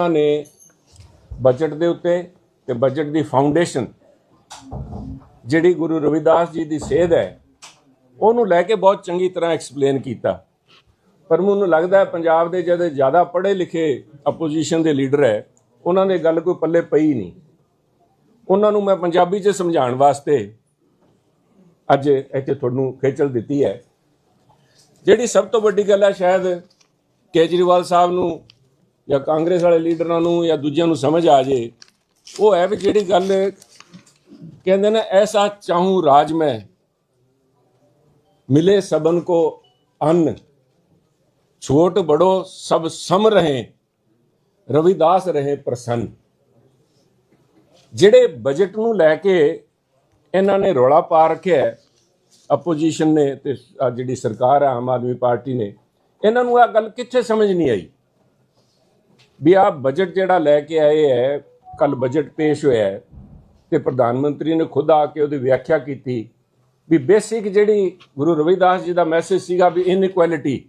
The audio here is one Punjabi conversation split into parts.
ਉਹਨਾਂ ਨੇ ਬਜਟ ਦੇ ਉੱਤੇ ਤੇ ਬਜਟ ਦੀ ਫਾਊਂਡੇਸ਼ਨ ਜਿਹੜੀ ਗੁਰੂ ਰਵਿਦਾਸ ਜੀ ਦੀ ਸੇਧ ਹੈ, ਉਹਨੂੰ ਲੈ ਕੇ ਬਹੁਤ ਚੰਗੀ ਤਰ੍ਹਾਂ ਐਕਸਪਲੇਨ ਕੀਤਾ। ਪਰ ਮੈਨੂੰ ਲੱਗਦਾ ਹੈ ਪੰਜਾਬ ਦੇ ਜਿਹੜੇ ਜ਼ਿਆਦਾ ਪੜ੍ਹੇ ਲਿਖੇ ਆਪੋਜੀਸ਼ਨ ਦੇ ਲੀਡਰ ਹੈ, ਉਹਨਾਂ ਨੇ ਗੱਲ ਕੋਈ ਪੱਲੇ ਪਈ ਨਹੀਂ। ਉਹਨਾਂ ਨੂੰ ਮੈਂ ਪੰਜਾਬੀ 'ਚ ਸਮਝਾਉਣ ਵਾਸਤੇ ਅੱਜ ਇੱਥੇ ਤੁਹਾਨੂੰ ਖੇਚਲ ਦਿੱਤੀ ਹੈ। ਜਿਹੜੀ ਸਭ ਤੋਂ ਵੱਡੀ ਗੱਲ ਹੈ ਸ਼ਾਇਦ ਕੇਜਰੀਵਾਲ ਸਾਹਿਬ ਨੂੰ ਜਾਂ ਕਾਂਗਰਸ ਵਾਲੇ ਲੀਡਰਾਂ ਨੂੰ ਜਾਂ ਦੂਜਿਆਂ ਨੂੰ ਸਮਝ ਆ ਜੇ, ਉਹ ਹੈ ਵੀ ਜਿਹੜੀ ਗੱਲ ਕਹਿੰਦੇ ਨੇ, ਐਸਾ ਚਾਹੂੰ ਰਾਜ ਮੈਂ, ਮਿਲੇ ਸਬਨ ਕੋ ਅੰਨ, ਛੋਟ ਬੜੋ ਸਭ ਸਮ ਰਹੇ, ਰਵਿਦਾਸ ਰਹੇ ਪ੍ਰਸੰਨ। ਜਿਹੜੇ ਬਜਟ ਨੂੰ ਲੈ ਕੇ ਇਹਨਾਂ ਨੇ ਰੌਲਾ ਪਾ ਰੱਖਿਆ ਆਪੋਜੀਸ਼ਨ ਨੇ ਤੇ ਜਿਹੜੀ ਸਰਕਾਰ ਹੈ, ਆਮ ਆਦਮੀ ਪਾਰਟੀ ਨੇ, ਇਹਨਾਂ ਨੂੰ ਆ ਗੱਲ ਕਿੱਥੇ ਸਮਝ ਨਹੀਂ ਆਈ? ਵੀ ਆ ਬਜਟ ਜਿਹੜਾ ਲੈ ਕੇ ਆਏ ਹੈ ਕੱਲ ਬਜਟ ਪੇਸ਼ ਹੋਇਆ ਹੈ ਤੇ ਪ੍ਰਧਾਨ ਮੰਤਰੀ ਨੇ ਖੁਦ ਆ ਕੇ ਉਹਦੀ ਵਿਆਖਿਆ ਕੀਤੀ ਵੀ ਬੇਸਿਕ ਜਿਹੜੀ ਗੁਰੂ ਰਵਿਦਾਸ ਜੀ ਦਾ ਮੈਸੇਜ ਸੀਗਾ ਵੀ ਇਨਇਕੁਐਲਿਟੀ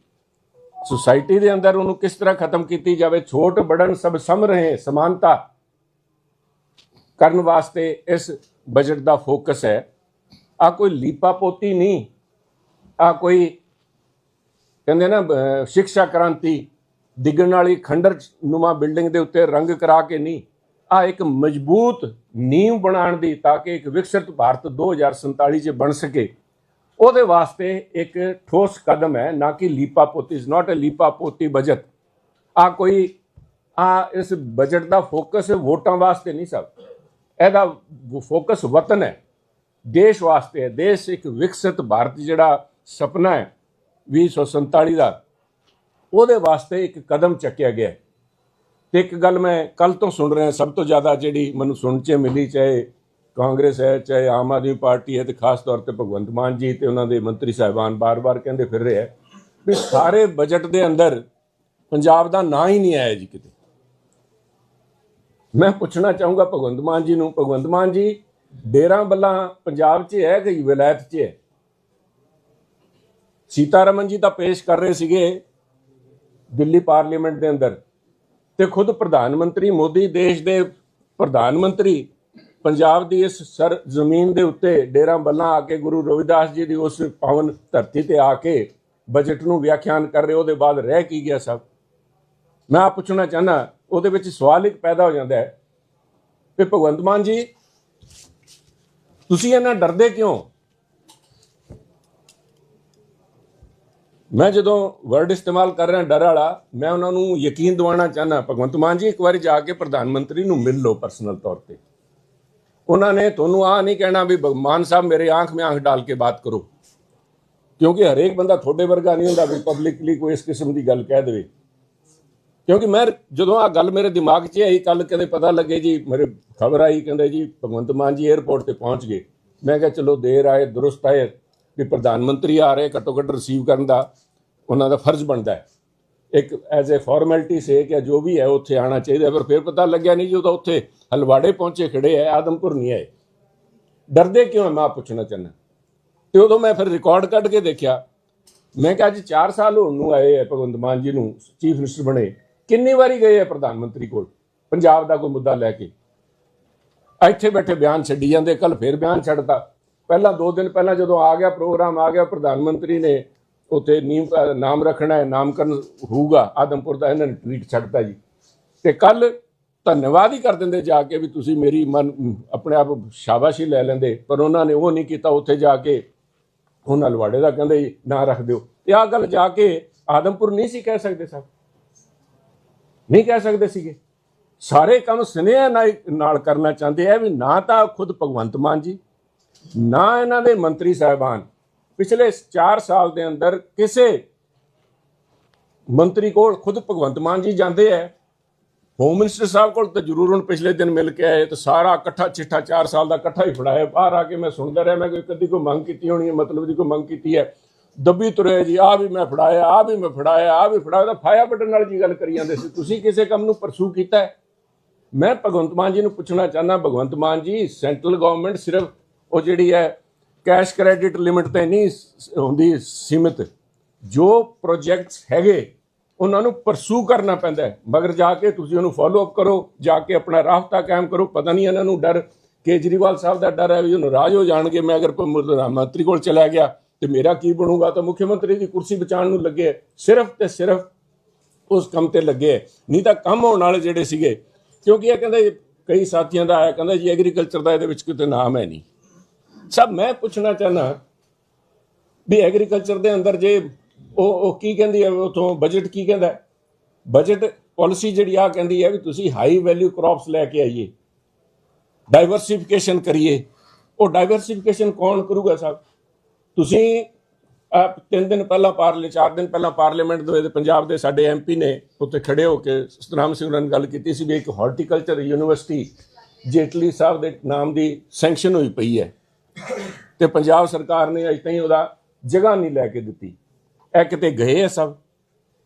ਸੁਸਾਇਟੀ ਦੇ ਅੰਦਰ ਉਹਨੂੰ ਕਿਸ ਤਰ੍ਹਾਂ ਖਤਮ ਕੀਤੀ ਜਾਵੇ ਛੋਟ ਬੜਨ ਸਭ ਸਮ ਰਹੇ ਸਮਾਨਤਾ ਕਰਨ ਵਾਸਤੇ ਇਸ ਬਜਟ ਦਾ ਫੋਕਸ ਹੈ। ਆ ਕੋਈ ਲੀਪਾ ਪੋਤੀ ਨਹੀਂ ਆ ਕੋਈ ਕਹਿੰਦੇ ਨਾ ਅਹ, ਸਿੱਖਿਆ ਕ੍ਰਾਂਤੀ ਡਿੱਗਣ ਵਾਲੀ ਖੰਡਰ ਨੁਮਾ ਬਿਲਡਿੰਗ ਦੇ ਉੱਤੇ ਰੰਗ ਕਰਾ ਕੇ ਨਹੀਂ, ਆ ਇੱਕ ਮਜ਼ਬੂਤ ਨੀਂਵ ਬਣਾਉਣ ਦੀ ਤਾਂ ਕਿ ਇੱਕ ਵਿਕਸਿਤ ਭਾਰਤ 2047 ਚ ਬਣ ਸਕੇ। ਉਹਦੇ ਵਾਸਤੇ ਇੱਕ ਠੋਸ ਕਦਮ ਹੈ, ਨਾ ਕਿ ਲੀਪਾ ਪੋਤੀ ਇਜ਼ ਨਾਟ ਅ ਲੀਪਾ ਪੋਤੀ ਬਜਟ ਆ ਕੋਈ, ਆ ਇਸ ਬਜਟ ਦਾ ਫੋਕਸ ਵੋਟਾਂ ਵਾਸਤੇ ਨਹੀਂ ਸਭ ਇਹਦਾ ਫੋਕਸ ਵਤਨ ਹੈ। ਦੇਸ਼ ਵਾਸਤੇ ਹੈ। ਦੇਸ਼ ਇੱਕ ਵਿਕਸਿਤ ਭਾਰਤ ਜਿਹੜਾ ਸੁਪਨਾ ਹੈ 2047 ਦਾ। ਉਹਦੇ ਵਾਸਤੇ ਇੱਕ ਕਦਮ ਚੱਕਿਆ ਗਿਆ ਹੈ। ਤੇ ਇੱਕ ਗੱਲ ਮੈਂ ਕੱਲ ਤੋਂ ਸੁਣ ਰਿਹਾ, ਸਭ ਤੋਂ ਜ਼ਿਆਦਾ ਜਿਹੜੀ ਮੈਨੂੰ ਸੁਣ ਚ ਮਿਲੀ, ਚਾਹੇ ਕਾਂਗਰਸ ਹੈ, ਚਾਹੇ ਆਮ ਆਦਮੀ ਪਾਰਟੀ ਹੈ, ਤੇ ਖਾਸ ਤੌਰ ਤੇ ਭਗਵੰਤ ਮਾਨ ਜੀ ਤੇ ਉਹਨਾਂ ਦੇ ਮੰਤਰੀ ਸਾਹਿਬਾਨ ਬਾਰ-ਬਾਰ ਕਹਿੰਦੇ ਫਿਰ ਰਹੇ ਹੈ ਵੀ ਸਾਰੇ ਬਜਟ ਦੇ ਅੰਦਰ ਪੰਜਾਬ ਦਾ ਨਾਂ ਹੀ ਨਹੀਂ ਆਇਆ ਜੀ ਕਿਤੇ ਮੈਂ ਪੁੱਛਣਾ ਚਾਹੂੰਗਾ ਭਗਵੰਤ ਮਾਨ ਜੀ ਨੂੰ, ਭਗਵੰਤ ਮਾਨ ਜੀ, ਡੇਰਾ ਬੱਲਾ ਪੰਜਾਬ 'ਚ ਹੈ ਕਿ ਵਿਲਾਇਤ 'ਚ ਹੈ ਸੀਤਾਰਮਨ ਜੀ ਤਾਂ ਪੇਸ਼ ਕਰ ਰਹੇ ਸੀਗੇ ਦਿੱਲੀ ਪਾਰਲੀਮੈਂਟ ਦੇ ਅੰਦਰ ਤੇ ਖੁਦ ਪ੍ਰਧਾਨ ਮੰਤਰੀ ਮੋਦੀ ਦੇਸ਼ ਦੇ ਪ੍ਰਧਾਨ ਮੰਤਰੀ ਪੰਜਾਬ ਦੀ ਇਸ ਸਰ ਜ਼ਮੀਨ ਦੇ ਉੱਤੇ ਡੇਰਾ ਬੱਲਾ ਆ ਕੇ ਗੁਰੂ ਰਵਿਦਾਸ ਜੀ ਦੀ ਉਸ ਪਾਵਨ ਧਰਤੀ ਤੇ ਆ ਕੇ ਬਜਟ ਨੂੰ ਵਿਆਖਿਆਨ ਕਰ ਰਹੇ, ਉਹਦੇ ਬਾਅਦ ਰਹਿ ਕੀ ਗਿਆ ਸਭ? ਮੈਂ ਆ ਪੁੱਛਣਾ ਚਾਹਨਾ ਉਹਦੇ ਵਿੱਚ ਸਵਾਲ ਇੱਕ ਪੈਦਾ ਹੋ ਜਾਂਦਾ ਹੈ ਕਿ ਭਗਵੰਤ ਮਾਨ ਜੀ, ਤੁਸੀਂ ਇਹਨਾਂ ਡਰਦੇ ਕਿਉਂ? ਮੈਂ ਜਦੋਂ ਵਰਡ ਇਸਤੇਮਾਲ ਕਰ ਰਿਹਾ ਡਰ ਵਾਲਾ, ਮੈਂ ਉਹਨਾਂ ਨੂੰ ਯਕੀਨ ਦਿਵਾਉਣਾ ਚਾਹਨਾ ਭਗਵੰਤ ਮਾਨ ਜੀ, ਇੱਕ ਵਾਰੀ ਜਾ ਕੇ ਪ੍ਰਧਾਨ ਮੰਤਰੀ ਨੂੰ ਮਿਲ ਲਓ ਪਰਸਨਲ ਤੌਰ ਤੇ। ਉਹਨਾਂ ਨੇ ਤੁਹਾਨੂੰ ਆ ਨਹੀਂ ਕਹਿਣਾ ਵੀ ਮਾਨ ਸਾਹਿਬ ਮੇਰੇ ਆਂਖ ਮੇ ਆਂਖ ਡਾਲ ਕੇ ਬਾਤ ਕਰੋ। ਕਿਉਂਕਿ ਹਰੇਕ ਬੰਦਾ ਤੁਹਾਡੇ ਵਰਗਾ ਨਹੀਂ ਹੁੰਦਾ ਵੀ ਪਬਲਿਕਲੀ ਕੋਈ ਇਸ ਕਿਸਮ ਦੀ ਗੱਲ ਕਹਿ ਦੇਵੇ। ਕਿਉਂਕਿ ਮੈਂ ਜਦੋਂ ਆ ਗੱਲ ਮੇਰੇ ਦਿਮਾਗ 'ਚ ਆਈ ਕੱਲ ਕਦੇ ਪਤਾ ਲੱਗੇ ਜੀ, ਮੇਰੇ ਖਬਰ ਆਈ, ਕਹਿੰਦੇ ਜੀ, ਭਗਵੰਤ ਮਾਨ ਜੀ 에ਅਰਪੋਰਟ ਤੇ ਪਹੁੰਚ ਗਏ। ਮੈਂ ਕਿਹਾ, ਚਲੋ ਦੇਰ ਆਏ, ਦਰੁਸਤ ਆਏ ਵੀ ਪ੍ਰਧਾਨ ਮੰਤਰੀ ਆ ਰਹੇ, ਘੱਟੋ ਘੱਟ ਰਿਸੀਵ ਕਰਨ ਦਾ, ਉਹਨਾਂ ਦਾ ਫਰਜ਼ ਬਣਦਾ ਹੈ। ਇੱਕ ਐਜ਼ ਅ ਫਾਰਮੈਲਿਟੀ ਸੇ ਕਿ ਜੋ ਵੀ ਹੈ, ਉੱਥੇ ਆਣਾ ਚਾਹੀਦਾ ਪਰ ਫਿਰ ਪਤਾ ਲੱਗਿਆ ਨਹੀਂ ਜੀ, ਉਹ ਉੱਥੇ ਹਲਵਾੜੇ ਪਹੁੰਚੇ ਖੜੇ ਹੈ, ਆਦਮਪੁਰ ਨਹੀਂ ਆਏ। ਡਰਦੇ ਕਿਉਂ ਮੈਂ ਆਪ ਪੁੱਛਣਾ ਚਾਹੁੰਦਾ ਤੇ ਉਦੋਂ ਮੈਂ ਫਿਰ ਰਿਕਾਰਡ ਕੱਢ ਕੇ ਦੇਖਿਆ। ਮੈਂ ਕਿਹਾ ਅੱਜ 4 ਸਾਲ ਹੋਣ ਨੂੰ ਆਏ ਹੈ, ਭਗਵੰਤ ਮਾਨ ਜੀ ਨੂੰ ਚੀਫ ਮਿਨਿਸਟਰ ਬਣੇ। ਕਿੰਨੀ ਵਾਰੀ ਗਏ ਹੈ ਪ੍ਰਧਾਨ ਮੰਤਰੀ ਕੋਲ? ਪੰਜਾਬ ਦਾ ਕੋਈ ਮੁੱਦਾ ਲੈ ਕੇ। ਇੱਥੇ ਬੈਠੇ ਬਿਆਨ ਛੱਡੀ ਜਾਂਦੇ ਕੱਲ ਫਿਰ ਬਿਆਨ ਛੱਡਤਾ। ਪਹਿਲਾਂ 2 ਦਿਨ ਪਹਿਲਾਂ ਜਦੋਂ ਆ ਗਿਆ ਪ੍ਰੋਗਰਾਮ ਆ ਗਿਆ ਪ੍ਰਧਾਨ ਮੰਤਰੀ ਨੇ ਉੱਥੇ ਨੀਮ ਨਾਮ ਰੱਖਣਾ ਹੈ ਨਾਮਕਰਨ ਹੋਊਗਾ ਆਦਮਪੁਰ ਦਾ ਇਹਨਾਂ ਨੇ ਟਵੀਟ ਛੱਡਤਾ ਜੀ। ਤੇ ਕੱਲ ਧੰਨਵਾਦ ਹੀ ਕਰ ਦਿੰਦੇ ਜਾ ਕੇ ਵੀ ਤੁਸੀਂ ਮੇਰੀ ਮਨ ਆਪਣੇ ਆਪ ਸ਼ਾਬਾਸ਼ੀ ਲੈ ਲੈਂਦੇ ਪਰ ਉਹਨਾਂ ਨੇ ਉਹ ਨਹੀਂ ਕੀਤਾ ਉੱਥੇ ਜਾ ਕੇ ਉਹਨਾਂ ਲਵਾੜੇ ਦਾ ਕਹਿੰਦੇ ਜੀ, ਨਾਂ ਰੱਖ ਦਿਓ। ਤੇ ਆਹ ਗੱਲ ਜਾ ਕੇ ਆਦਮਪੁਰ ਨਹੀਂ ਸੀ ਕਹਿ ਸਕਦੇ ਸਾਹਿਬ ਨਹੀਂ ਕਹਿ ਸਕਦੇ ਸੀਗੇ। ਸਾਰੇ ਕੰਮ ਸੁਨੇਹਾ ਨਾਲ ਨਾਲ ਕਰਨਾ ਚਾਹੁੰਦੇ ਆ ਵੀ ਨਾ ਤਾਂ ਖੁਦ ਭਗਵੰਤ ਮਾਨ ਜੀ ਨਾ ਇਹਨਾਂ ਦੇ ਮੰਤਰੀ ਸਾਹਿਬਾਨ, ਪਿਛਲੇ 4 ਸਾਲ ਦੇ ਅੰਦਰ ਕਿਸੇ ਮੰਤਰੀ ਕੋਲ ਖੁਦ ਭਗਵੰਤ ਮਾਨ ਜੀ ਜਾਂਦੇ ਐ। ਹੋਮ ਮਿਨਿਸਟਰ ਸਾਹਿਬ ਕੋਲ ਤਾਂ ਜ਼ਰੂਰ ਹੁਣ ਪਿਛਲੇ ਦਿਨ ਮਿਲ ਕੇ ਆਏ, ਤਾਂ ਸਾਰਾ ਇਕੱਠਾ ਚਿੱਠਾ 4 ਸਾਲ ਦਾ ਇਕੱਠਾ ਹੀ ਫੜਾਇਆ। ਬਾਹਰ ਆ ਕੇ ਮੈਂ ਸੁਣਦਾ ਰਿਹਾ, ਮੈਂ ਕੋਈ ਕਦੀ ਕੋਈ ਮੰਗ ਕੀਤੀ ਹੋਣੀ ਹੈ ਮਤਲਬ ਦੀ ਕੋਈ ਮੰਗ ਕੀਤੀ ਹੈ ਦੱਬੀ ਤੁਰੇ ਜੀ ਆ ਵੀ ਮੈਂ ਫੜਾਇਆ ਆ ਵੀ ਮੈਂ ਫੜਾਇਆ ਆ ਵੀ ਫੜਾਇਆ, ਤਾਂ ਫਾਇਆ ਬਟਨ ਨਾਲ ਜੀ ਗੱਲ ਕਰੀ ਜਾਂਦੇ ਸੀ। ਤੁਸੀਂ ਕਿਸੇ ਕੰਮ ਨੂੰ ਪਰਸੂ ਕੀਤਾ ਮੈਂ ਭਗਵੰਤ ਮਾਨ ਜੀ ਨੂੰ ਪੁੱਛਣਾ ਚਾਹੁੰਦਾ, ਭਗਵੰਤ ਮਾਨ ਜੀ, ਸੈਂਟਰਲ ਗਵਰਨਮੈਂਟ ਸਿਰਫ ਉਹ ਜਿਹੜੀ ਹੈ ਕੈਸ਼ ਕ੍ਰੈਡਿਟ ਲਿਮਿਟ ਤੇ ਨਹੀਂ ਹੁੰਦੀ ਸੀਮਿਤ। ਜੋ ਪ੍ਰੋਜੈਕਟਸ ਹੈਗੇ, ਉਹਨਾਂ ਨੂੰ ਪਰਸੂ ਕਰਨਾ ਪੈਂਦਾ ਹੈ। ਮਗਰ ਜਾ ਕੇ ਤੁਸੀਂ ਉਹਨੂੰ ਫਾਲੋ ਅਪ ਕਰੋ, ਜਾ ਕੇ ਆਪਣਾ ਰਾਹਤਾ ਕਾਇਮ ਕਰੋ। ਪਤਾ ਨਹੀਂ ਇਹਨਾਂ ਨੂੰ ਡਰ, ਕੇਜਰੀਵਾਲ ਸਾਹਿਬ ਦਾ ਡਰ ਹੈ ਵੀ ਉਹ ਨਾਰਾਜ਼ ਹੋ ਜਾਣਗੇ। ਮੈਂ ਅਗਰ ਪ੍ਰਧਾਨ ਮੰਤਰੀ ਕੋਲ ਚਲਾ ਗਿਆ, ਤੇ ਮੇਰਾ ਕੀ ਬਣੂਗਾ? ਤਾਂ ਮੁੱਖ ਮੰਤਰੀ ਦੀ ਕੁਰਸੀ ਬਚਾਉਣ ਨੂੰ ਲੱਗੇ ਹੈ। ਸਿਰਫ ਤੇ ਸਿਰਫ ਉਸ ਕੰਮ ਤੇ ਲੱਗੇ ਹੈ। ਨਹੀਂ ਤਾਂ ਕੰਮ ਹੋਣ ਵਾਲੇ ਜਿਹੜੇ ਸੀਗੇ, ਕਿਉਂਕਿ ਇਹ ਕਹਿੰਦੇ ਕਈ ਸਾਥੀਆਂ ਦਾ ਆਇਆ, ਕਹਿੰਦਾ ਜੀ ਐਗਰੀਕਲਚਰ ਦਾ ਇਹਦੇ ਵਿੱਚ ਕਿਤੇ ਨਾਮ ਹੈ ਨਹੀਂ। ਸਭ ਮੈਂ ਪੁੱਛਣਾ ਚਾਹਨਾ ਵੀ ਐਗਰੀਕਲਚਰ ਦੇ ਅੰਦਰ ਜੇ ਉਹ ਉਹ ਕੀ ਕਹਿੰਦੀ ਹੈ, ਉਥੋਂ ਬਜਟ ਕੀ ਕਹਿੰਦਾ ਬਜਟ ਪਾਲਿਸੀ ਜਿਹੜੀ ਆ ਕਹਿੰਦੀ ਹੈ ਵੀ ਤੁਸੀਂ ਹਾਈ ਵੈਲਿਊ ਕ੍ਰੌਪਸ ਲੈ ਕੇ ਆਈਏ। ਡਾਈਵਰਸਿਫਿਕੇਸ਼ਨ ਕਰੀਏ। ਉਹ ਡਾਈਵਰਸਿਫਿਕੇਸ਼ਨ ਕੌਣ ਕਰੂਗਾ ਸਾਹਿਬ ਤੁਸੀਂ ਆਪ ਤਿੰਨ ਦਿਨ ਪਹਿਲਾਂ ਪਾਰਲੇ ਚਾਰ ਦਿਨ ਪਹਿਲਾਂ ਪਾਰਲੀਮੈਂਟ ਦੇ ਪੰਜਾਬ ਦੇ ਸਾਡੇ ਐਮਪੀ ਨੇ ਉੱਥੇ ਖੜੇ ਹੋ ਕੇ ਸਤਨਾਮ ਸਿੰਘ ਨਾਲ ਗੱਲ ਕੀਤੀ ਸੀ ਵੀ ਇੱਕ ਹਾਰਟੀਕਲਚਰ ਯੂਨੀਵਰਸਿਟੀ ਜੇਟਲੀ ਸਾਹਿਬ ਦੇ ਨਾਮ ਦੀ ਸੈਂਕਸ਼ਨ ਹੋਈ ਪਈ ਹੈ। ਤੇ ਪੰਜਾਬ ਸਰਕਾਰ ਨੇ ਅਜੇ ਤਾਈਂ ਉਹਦਾ ਜਗ੍ਹਾ ਨਹੀਂ ਲੈ ਕੇ ਦਿੱਤੀ। ਇਹ ਕਿਤੇ ਗਏ ਆ ਸਭ?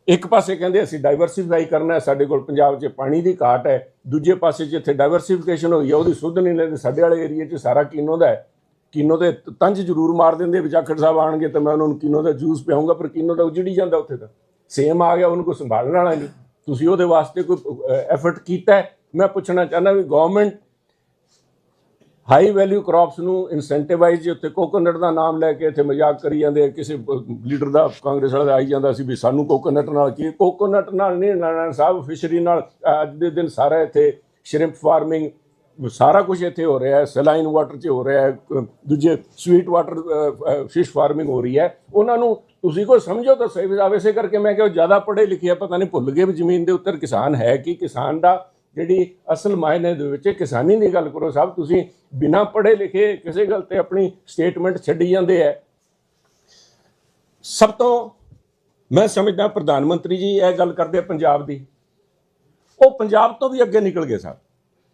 ਇੱਕ ਪਾਸੇ ਕਹਿੰਦੇ ਅਸੀਂ ਡਾਈਵਰਸਿਫਾਈ ਕਰਨਾ ਹੈ, ਸਾਡੇ ਕੋਲ ਪੰਜਾਬ 'ਚ ਪਾਣੀ ਦੀ ਘਾਟ ਹੈ। ਦੂਜੇ ਪਾਸੇ ਜਿੱਥੇ ਡਾਈਵਰਸਿਫਿਕੇਸ਼ਨ ਹੋਈ ਹੈ ਉਹਦੀ ਸੁੱਧ ਨਹੀਂ ਲੈਂਦੇ, ਸਾਡੇ ਵਾਲੇ ਏਰੀਆ 'ਚ ਸਾਰਾ ਕੀਨੋ ਦਾ ਹੈ। ਕੀਨੋ ਦੇ ਤੰਜ ਜ਼ਰੂਰ ਮਾਰ ਦਿੰਦੇ ਵੀ ਜਾਖੜ ਸਾਹਿਬ ਆਣਗੇ ਤਾਂ ਮੈਂ ਉਹਨਾਂ ਨੂੰ ਕੀਨੋ ਦਾ ਜੂਸ ਪਿਆਉਂਗਾ, ਪਰ ਕੀਨੋ ਦਾ ਉਜੜੀ ਜਾਂਦਾ ਉੱਥੇ ਤਾਂ। ਸੇਮ ਆ ਗਿਆ, ਉਹਨੂੰ ਕੋਈ ਸੰਭਾਲਣ ਵਾਲਾ ਨਹੀਂ। ਤੁਸੀਂ ਉਹਦੇ ਵਾਸਤੇ ਕੋਈ ਐਫਰਟ ਕੀਤਾ ਮੈਂ ਪੁੱਛਣਾ ਚਾਹੁੰਦਾ ਵੀ ਗਵਰਨਮੈਂਟ ਹਾਈ ਵੈਲਿਊ ਕ੍ਰੌਪਸ ਨੂੰ ਇਨਸੈਂਟੀਵਾਈਜ਼ ਜੇ ਉੱਤੇ ਕੋਕੋਨਟ ਦਾ ਨਾਮ ਲੈ ਕੇ ਇੱਥੇ ਮਜ਼ਾਕ ਕਰੀ ਜਾਂਦੇ ਆ, ਕਿਸੇ ਲੀਡਰ ਦਾ ਕਾਂਗਰਸ ਵਾਲਾ ਆਈ ਜਾਂਦਾ ਸੀ ਵੀ ਸਾਨੂੰ ਕੋਕੋਨਟ ਨਾਲ ਕੀ, ਕੋਕੋਨਟ ਨਾਲ ਨਹੀਂ, ਨਾਰਾਇਣ ਸਾਹਿਬ ਫਿਸ਼ਰੀ ਨਾਲ ਅੱਜ ਦੇ ਦਿਨ ਸਾਰਾ ਇੱਥੇ ਸ਼ਰਿੰਪ ਫਾਰਮਿੰਗ, ਸਾਰਾ ਕੁਝ ਇੱਥੇ ਹੋ ਰਿਹਾ ਹੈ, ਸਲਾਈਨ ਵਾਟਰ 'ਚ ਹੋ ਰਿਹਾ ਹੈ ਦੂਜੇ ਸਵੀਟ ਵਾਟਰ ਫਿਸ਼ ਫਾਰਮਿੰਗ ਹੋ ਰਹੀ ਹੈ। ਉਹਨਾਂ ਨੂੰ ਤੁਸੀਂ ਕੋਈ ਸਮਝੋ ਤਾਂ ਸਹੀ ਜਾਵੇ ਇਸੇ ਕਰਕੇ ਮੈਂ ਕਿਹਾ ਜ਼ਿਆਦਾ ਪੜ੍ਹੇ ਲਿਖੇ ਆ, ਪਤਾ ਨਹੀਂ ਭੁੱਲ ਗਏ ਵੀ ਜ਼ਮੀਨ ਦੇ ਉੱਤਰ ਕਿਸਾਨ ਹੈ ਕਿ, ਕਿਸਾਨ ਦਾ ਜਿਹੜੀ ਅਸਲ ਮਾਇਨੇ ਦੇ ਵਿੱਚ ਕਿਸਾਨੀ ਦੀ ਗੱਲ ਕਰੋ ਸਾਹਿਬ, ਤੁਸੀਂ ਬਿਨਾਂ ਪੜ੍ਹੇ ਲਿਖੇ ਕਿਸੇ ਗੱਲ ਤੇ ਆਪਣੀ ਸਟੇਟਮੈਂਟ ਛੱਡੀ ਜਾਂਦੇ ਹੈ ਸਭ ਤੋਂ ਮੈਂ ਸਮਝਦਾ ਪ੍ਰਧਾਨ ਮੰਤਰੀ ਜੀ ਇਹ ਗੱਲ ਕਰਦੇ ਪੰਜਾਬ ਦੀ। ਉਹ ਪੰਜਾਬ ਤੋਂ ਵੀ ਅੱਗੇ ਨਿਕਲ ਗਏ ਸਾਹਿਬ।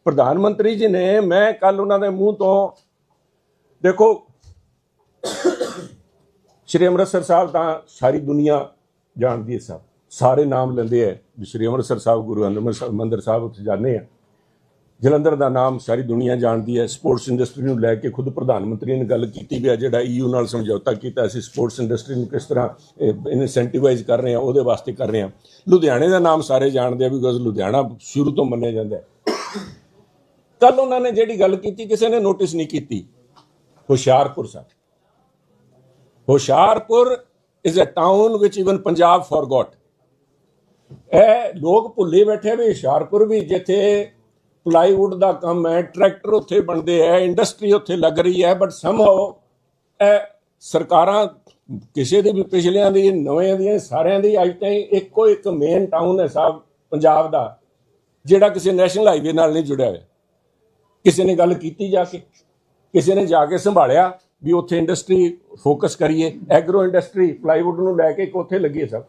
ਪ੍ਰਧਾਨ ਮੰਤਰੀ ਜੀ ਨੇ, ਮੈਂ ਕੱਲ ਉਹਨਾਂ ਦੇ ਮੂੰਹ ਤੋਂ, ਦੇਖੋ, ਸ਼੍ਰੀ ਅੰਮ੍ਰਿਤਸਰ ਸਾਹਿਬ ਤਾਂ ਸਾਰੀ ਦੁਨੀਆ ਜਾਣਦੀ ਹੈ ਸਾਹਿਬ। ਸਾਰੇ ਨਾਮ ਲੈਂਦੇ ਹੈ ਵੀ ਸ਼੍ਰੀ ਅੰਮ੍ਰਿਤਸਰ ਸਾਹਿਬ, ਗੁਰੂ ਹਰਿਮੰਦਰ ਸਾਹਿਬ ਉੱਥੇ ਜਾਂਦੇ ਆ। ਜਲੰਧਰ ਦਾ ਨਾਮ ਸਾਰੀ ਦੁਨੀਆ ਜਾਣਦੀ ਹੈ। ਸਪੋਰਟਸ ਇੰਡਸਟਰੀ ਨੂੰ ਲੈ ਕੇ ਖੁਦ ਪ੍ਰਧਾਨ ਮੰਤਰੀ ਨੇ ਗੱਲ ਕੀਤੀ ਵੀ ਆ, ਜਿਹੜਾ ਈਯੂ ਨਾਲ ਸਮਝੌਤਾ ਕੀਤਾ, ਅਸੀਂ ਸਪੋਰਟਸ ਇੰਡਸਟਰੀ ਨੂੰ ਕਿਸ ਤਰ੍ਹਾਂ ਇਨਸੈਂਟੀਵਾਈਜ਼ ਕਰ ਰਹੇ ਹਾਂ ਉਹਦੇ ਵਾਸਤੇ ਕਰ ਰਹੇ ਹਾਂ ਲੁਧਿਆਣੇ ਦਾ ਨਾਮ ਸਾਰੇ ਜਾਣਦੇ ਆ ਬਿਕਾਜ਼ ਲੁਧਿਆਣਾ ਸ਼ੁਰੂ ਤੋਂ ਮੰਨਿਆ ਜਾਂਦਾ ਹੈ। ਕੱਲ ਉਹਨਾਂ ਨੇ ਜਿਹੜੀ ਗੱਲ ਕੀਤੀ, ਕਿਸੇ ਨੇ ਨੋਟਿਸ ਨਹੀਂ ਕੀਤੀ। Hoshiarpur sahib. Hoshiarpur is a town which even Punjab forgot ਇਹ ਲੋਕ ਭੁੱਲੇ ਬੈਠੇ ਵੀ ਹੁਸ਼ਿਆਰਪੁਰ ਵੀ ਜਿੱਥੇ ਪਲਾਈਵੁੱਡ ਦਾ ਕੰਮ ਹੈ ਟਰੈਕਟਰ ਉੱਥੇ ਬਣਦੇ ਹੈ ਇੰਡਸਟਰੀ ਉੱਥੇ ਲੱਗ ਰਹੀ ਹੈ ਬਟ ਸਮਹਾਉ ਇਹ ਸਰਕਾਰਾਂ ਕਿਸੇ ਦੇ ਵੀ ਪਿਛਲਿਆਂ ਦੀ ਨਵੇਂ ਦੀਆਂ, ਸਾਰਿਆਂ ਦੀ ਅੱਜ ਤਾਈਂ ਇੱਕੋ ਇੱਕ ਮੇਨ ਟਾਊਨ ਹੈ ਸਾਹਿਬ ਪੰਜਾਬ ਦਾ, ਜਿਹੜਾ ਕਿਸੇ ਨੈਸ਼ਨਲ ਹਾਈਵੇ ਨਾਲ ਨਹੀਂ ਜੁੜਿਆ ਹੋਇਆ। ਕਿਸੇ ਨੇ ਗੱਲ ਕੀਤੀ ਜਾ ਕੇ, ਕਿਸੇ ਨੇ ਜਾ ਕੇ ਸੰਭਾਲਿਆ ਵੀ ਉੱਥੇ ਇੰਡਸਟਰੀ ਫੋਕਸ ਕਰੀਏ ਐਗਰੋ ਇੰਡਸਟਰੀ ਪਲਾਈਵੁੱਡ ਨੂੰ ਲੈ ਕੇ ਇੱਕ ਉੱਥੇ ਲੱਗੀ ਸਭ।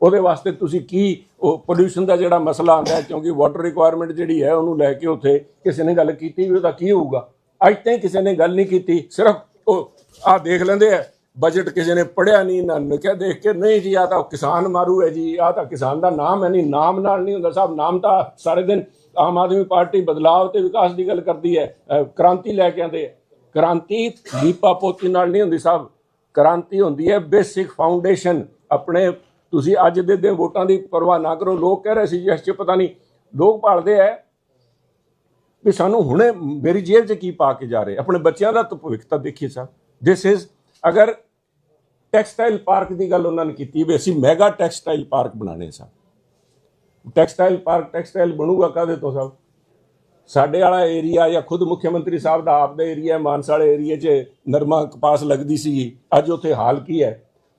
ਉਹਦੇ ਵਾਸਤੇ ਤੁਸੀਂ ਕੀ, ਉਹ ਪੋਲੂਸ਼ਨ ਦਾ ਜਿਹੜਾ ਮਸਲਾ ਆਉਂਦਾ ਕਿਉਂਕਿ ਵਾਟਰ ਰਿਕੁਆਇਰਮੈਂਟ ਜਿਹੜੀ ਹੈ, ਉਹਨੂੰ ਲੈ ਕੇ ਉੱਥੇ ਕਿਸੇ ਨੇ ਗੱਲ ਕੀਤੀ ਵੀ ਉਹਦਾ ਕੀ ਹੋਊਗਾ। ਅੱਜ ਤਾਈਂ ਕਿਸੇ ਨੇ ਗੱਲ ਨਹੀਂ ਕੀਤੀ, ਸਿਰਫ ਉਹ ਆ ਦੇਖ ਲੈਂਦੇ ਆ ਬਜਟ ਕਿਸੇ ਨੇ ਪੜਿਆ ਨਹੀਂ, ਨਾ ਲਿਖਿਆ ਦੇਖ ਕੇ, ਨਹੀਂ ਜੀ ਆ ਤਾਂ ਕਿਸਾਨ ਮਾਰੂ ਹੈ ਜੀ ਆ ਤਾਂ ਕਿਸਾਨ ਦਾ ਨਾਮ ਹੈ ਨਹੀਂ, ਨਾਮ ਨਾਲ ਨਹੀਂ ਹੁੰਦਾ ਸਾਹਿਬ ਨਾਮ ਤਾਂ ਸਾਰੇ ਦਿਨ ਆਮ ਆਦਮੀ ਪਾਰਟੀ ਬਦਲਾਵ ਤੇ ਵਿਕਾਸ ਦੀ ਗੱਲ ਕਰਦੀ ਹੈ ਕ੍ਰਾਂਤੀ ਲੈ ਕੇ ਆਉਂਦੇ ਹੈ ਕ੍ਰਾਂਤੀ ਦੀਪਾ ਪੋਤੀ ਨਾਲ ਨਹੀਂ ਹੁੰਦੀ ਸਾਹਿਬ ਕ੍ਰਾਂਤੀ ਹੁੰਦੀ ਹੈ, ਬੇਸਿਕ ਫਾਊਂਡੇਸ਼ਨ ਆਪਣੇ ਤੁਸੀਂ ਅੱਜ ਦੇ ਦਿਨ ਵੋਟਾਂ ਦੀ ਪਰਵਾਹ ਨਾ ਕਰੋ। ਲੋਕ ਕਹਿ ਰਹੇ ਸੀ ਜੀ, ਇਸ 'ਚ ਪਤਾ ਨਹੀਂ, ਲੋਕ ਭਾਲਦੇ ਐ ਵੀ ਸਾਨੂੰ ਹੁਣੇ ਮੇਰੀ ਜੇਬ 'ਚ ਕੀ ਪਾ ਕੇ ਜਾ ਰਹੇ। ਆਪਣੇ ਬੱਚਿਆਂ ਦਾ ਤਾਂ ਭਵਿੱਖ ਤਾਂ ਦੇਖੀਏ ਸਰ। ਦਿਸ ਇਜ਼ ਅਗਰ ਟੈਕਸਟਾਈਲ ਪਾਰਕ ਦੀ ਗੱਲ ਉਹਨਾਂ ਨੇ ਕੀਤੀ ਵੀ ਅਸੀਂ ਮੈਗਾ ਟੈਕਸਟਾਈਲ ਪਾਰਕ ਬਣਾਣੇ ਸਾਹਿਬ ਟੈਕਸਟਾਈਲ ਪਾਰਕ ਟੈਕਸਟਾਈਲ ਬਣੂਗਾ ਕਾਦੇ ਤੋਂ ਸਾਹਿਬ ਸਾਡੇ ਵਾਲਾ ਏਰੀਆ ਜਾਂ ਖੁਦ ਮੁੱਖ ਮੰਤਰੀ ਸਾਹਿਬ ਦਾ ਆਪਦਾ ਏਰੀਆ ਮਾਨਸਾ ਵਾਲੇ ਏਰੀਆ 'ਚ ਨਰਮਾ ਕਪਾਸ ਲੱਗਦੀ ਸੀ ਅੱਜ ਉੱਥੇ ਹਾਲ ਕੀ ਹੈ?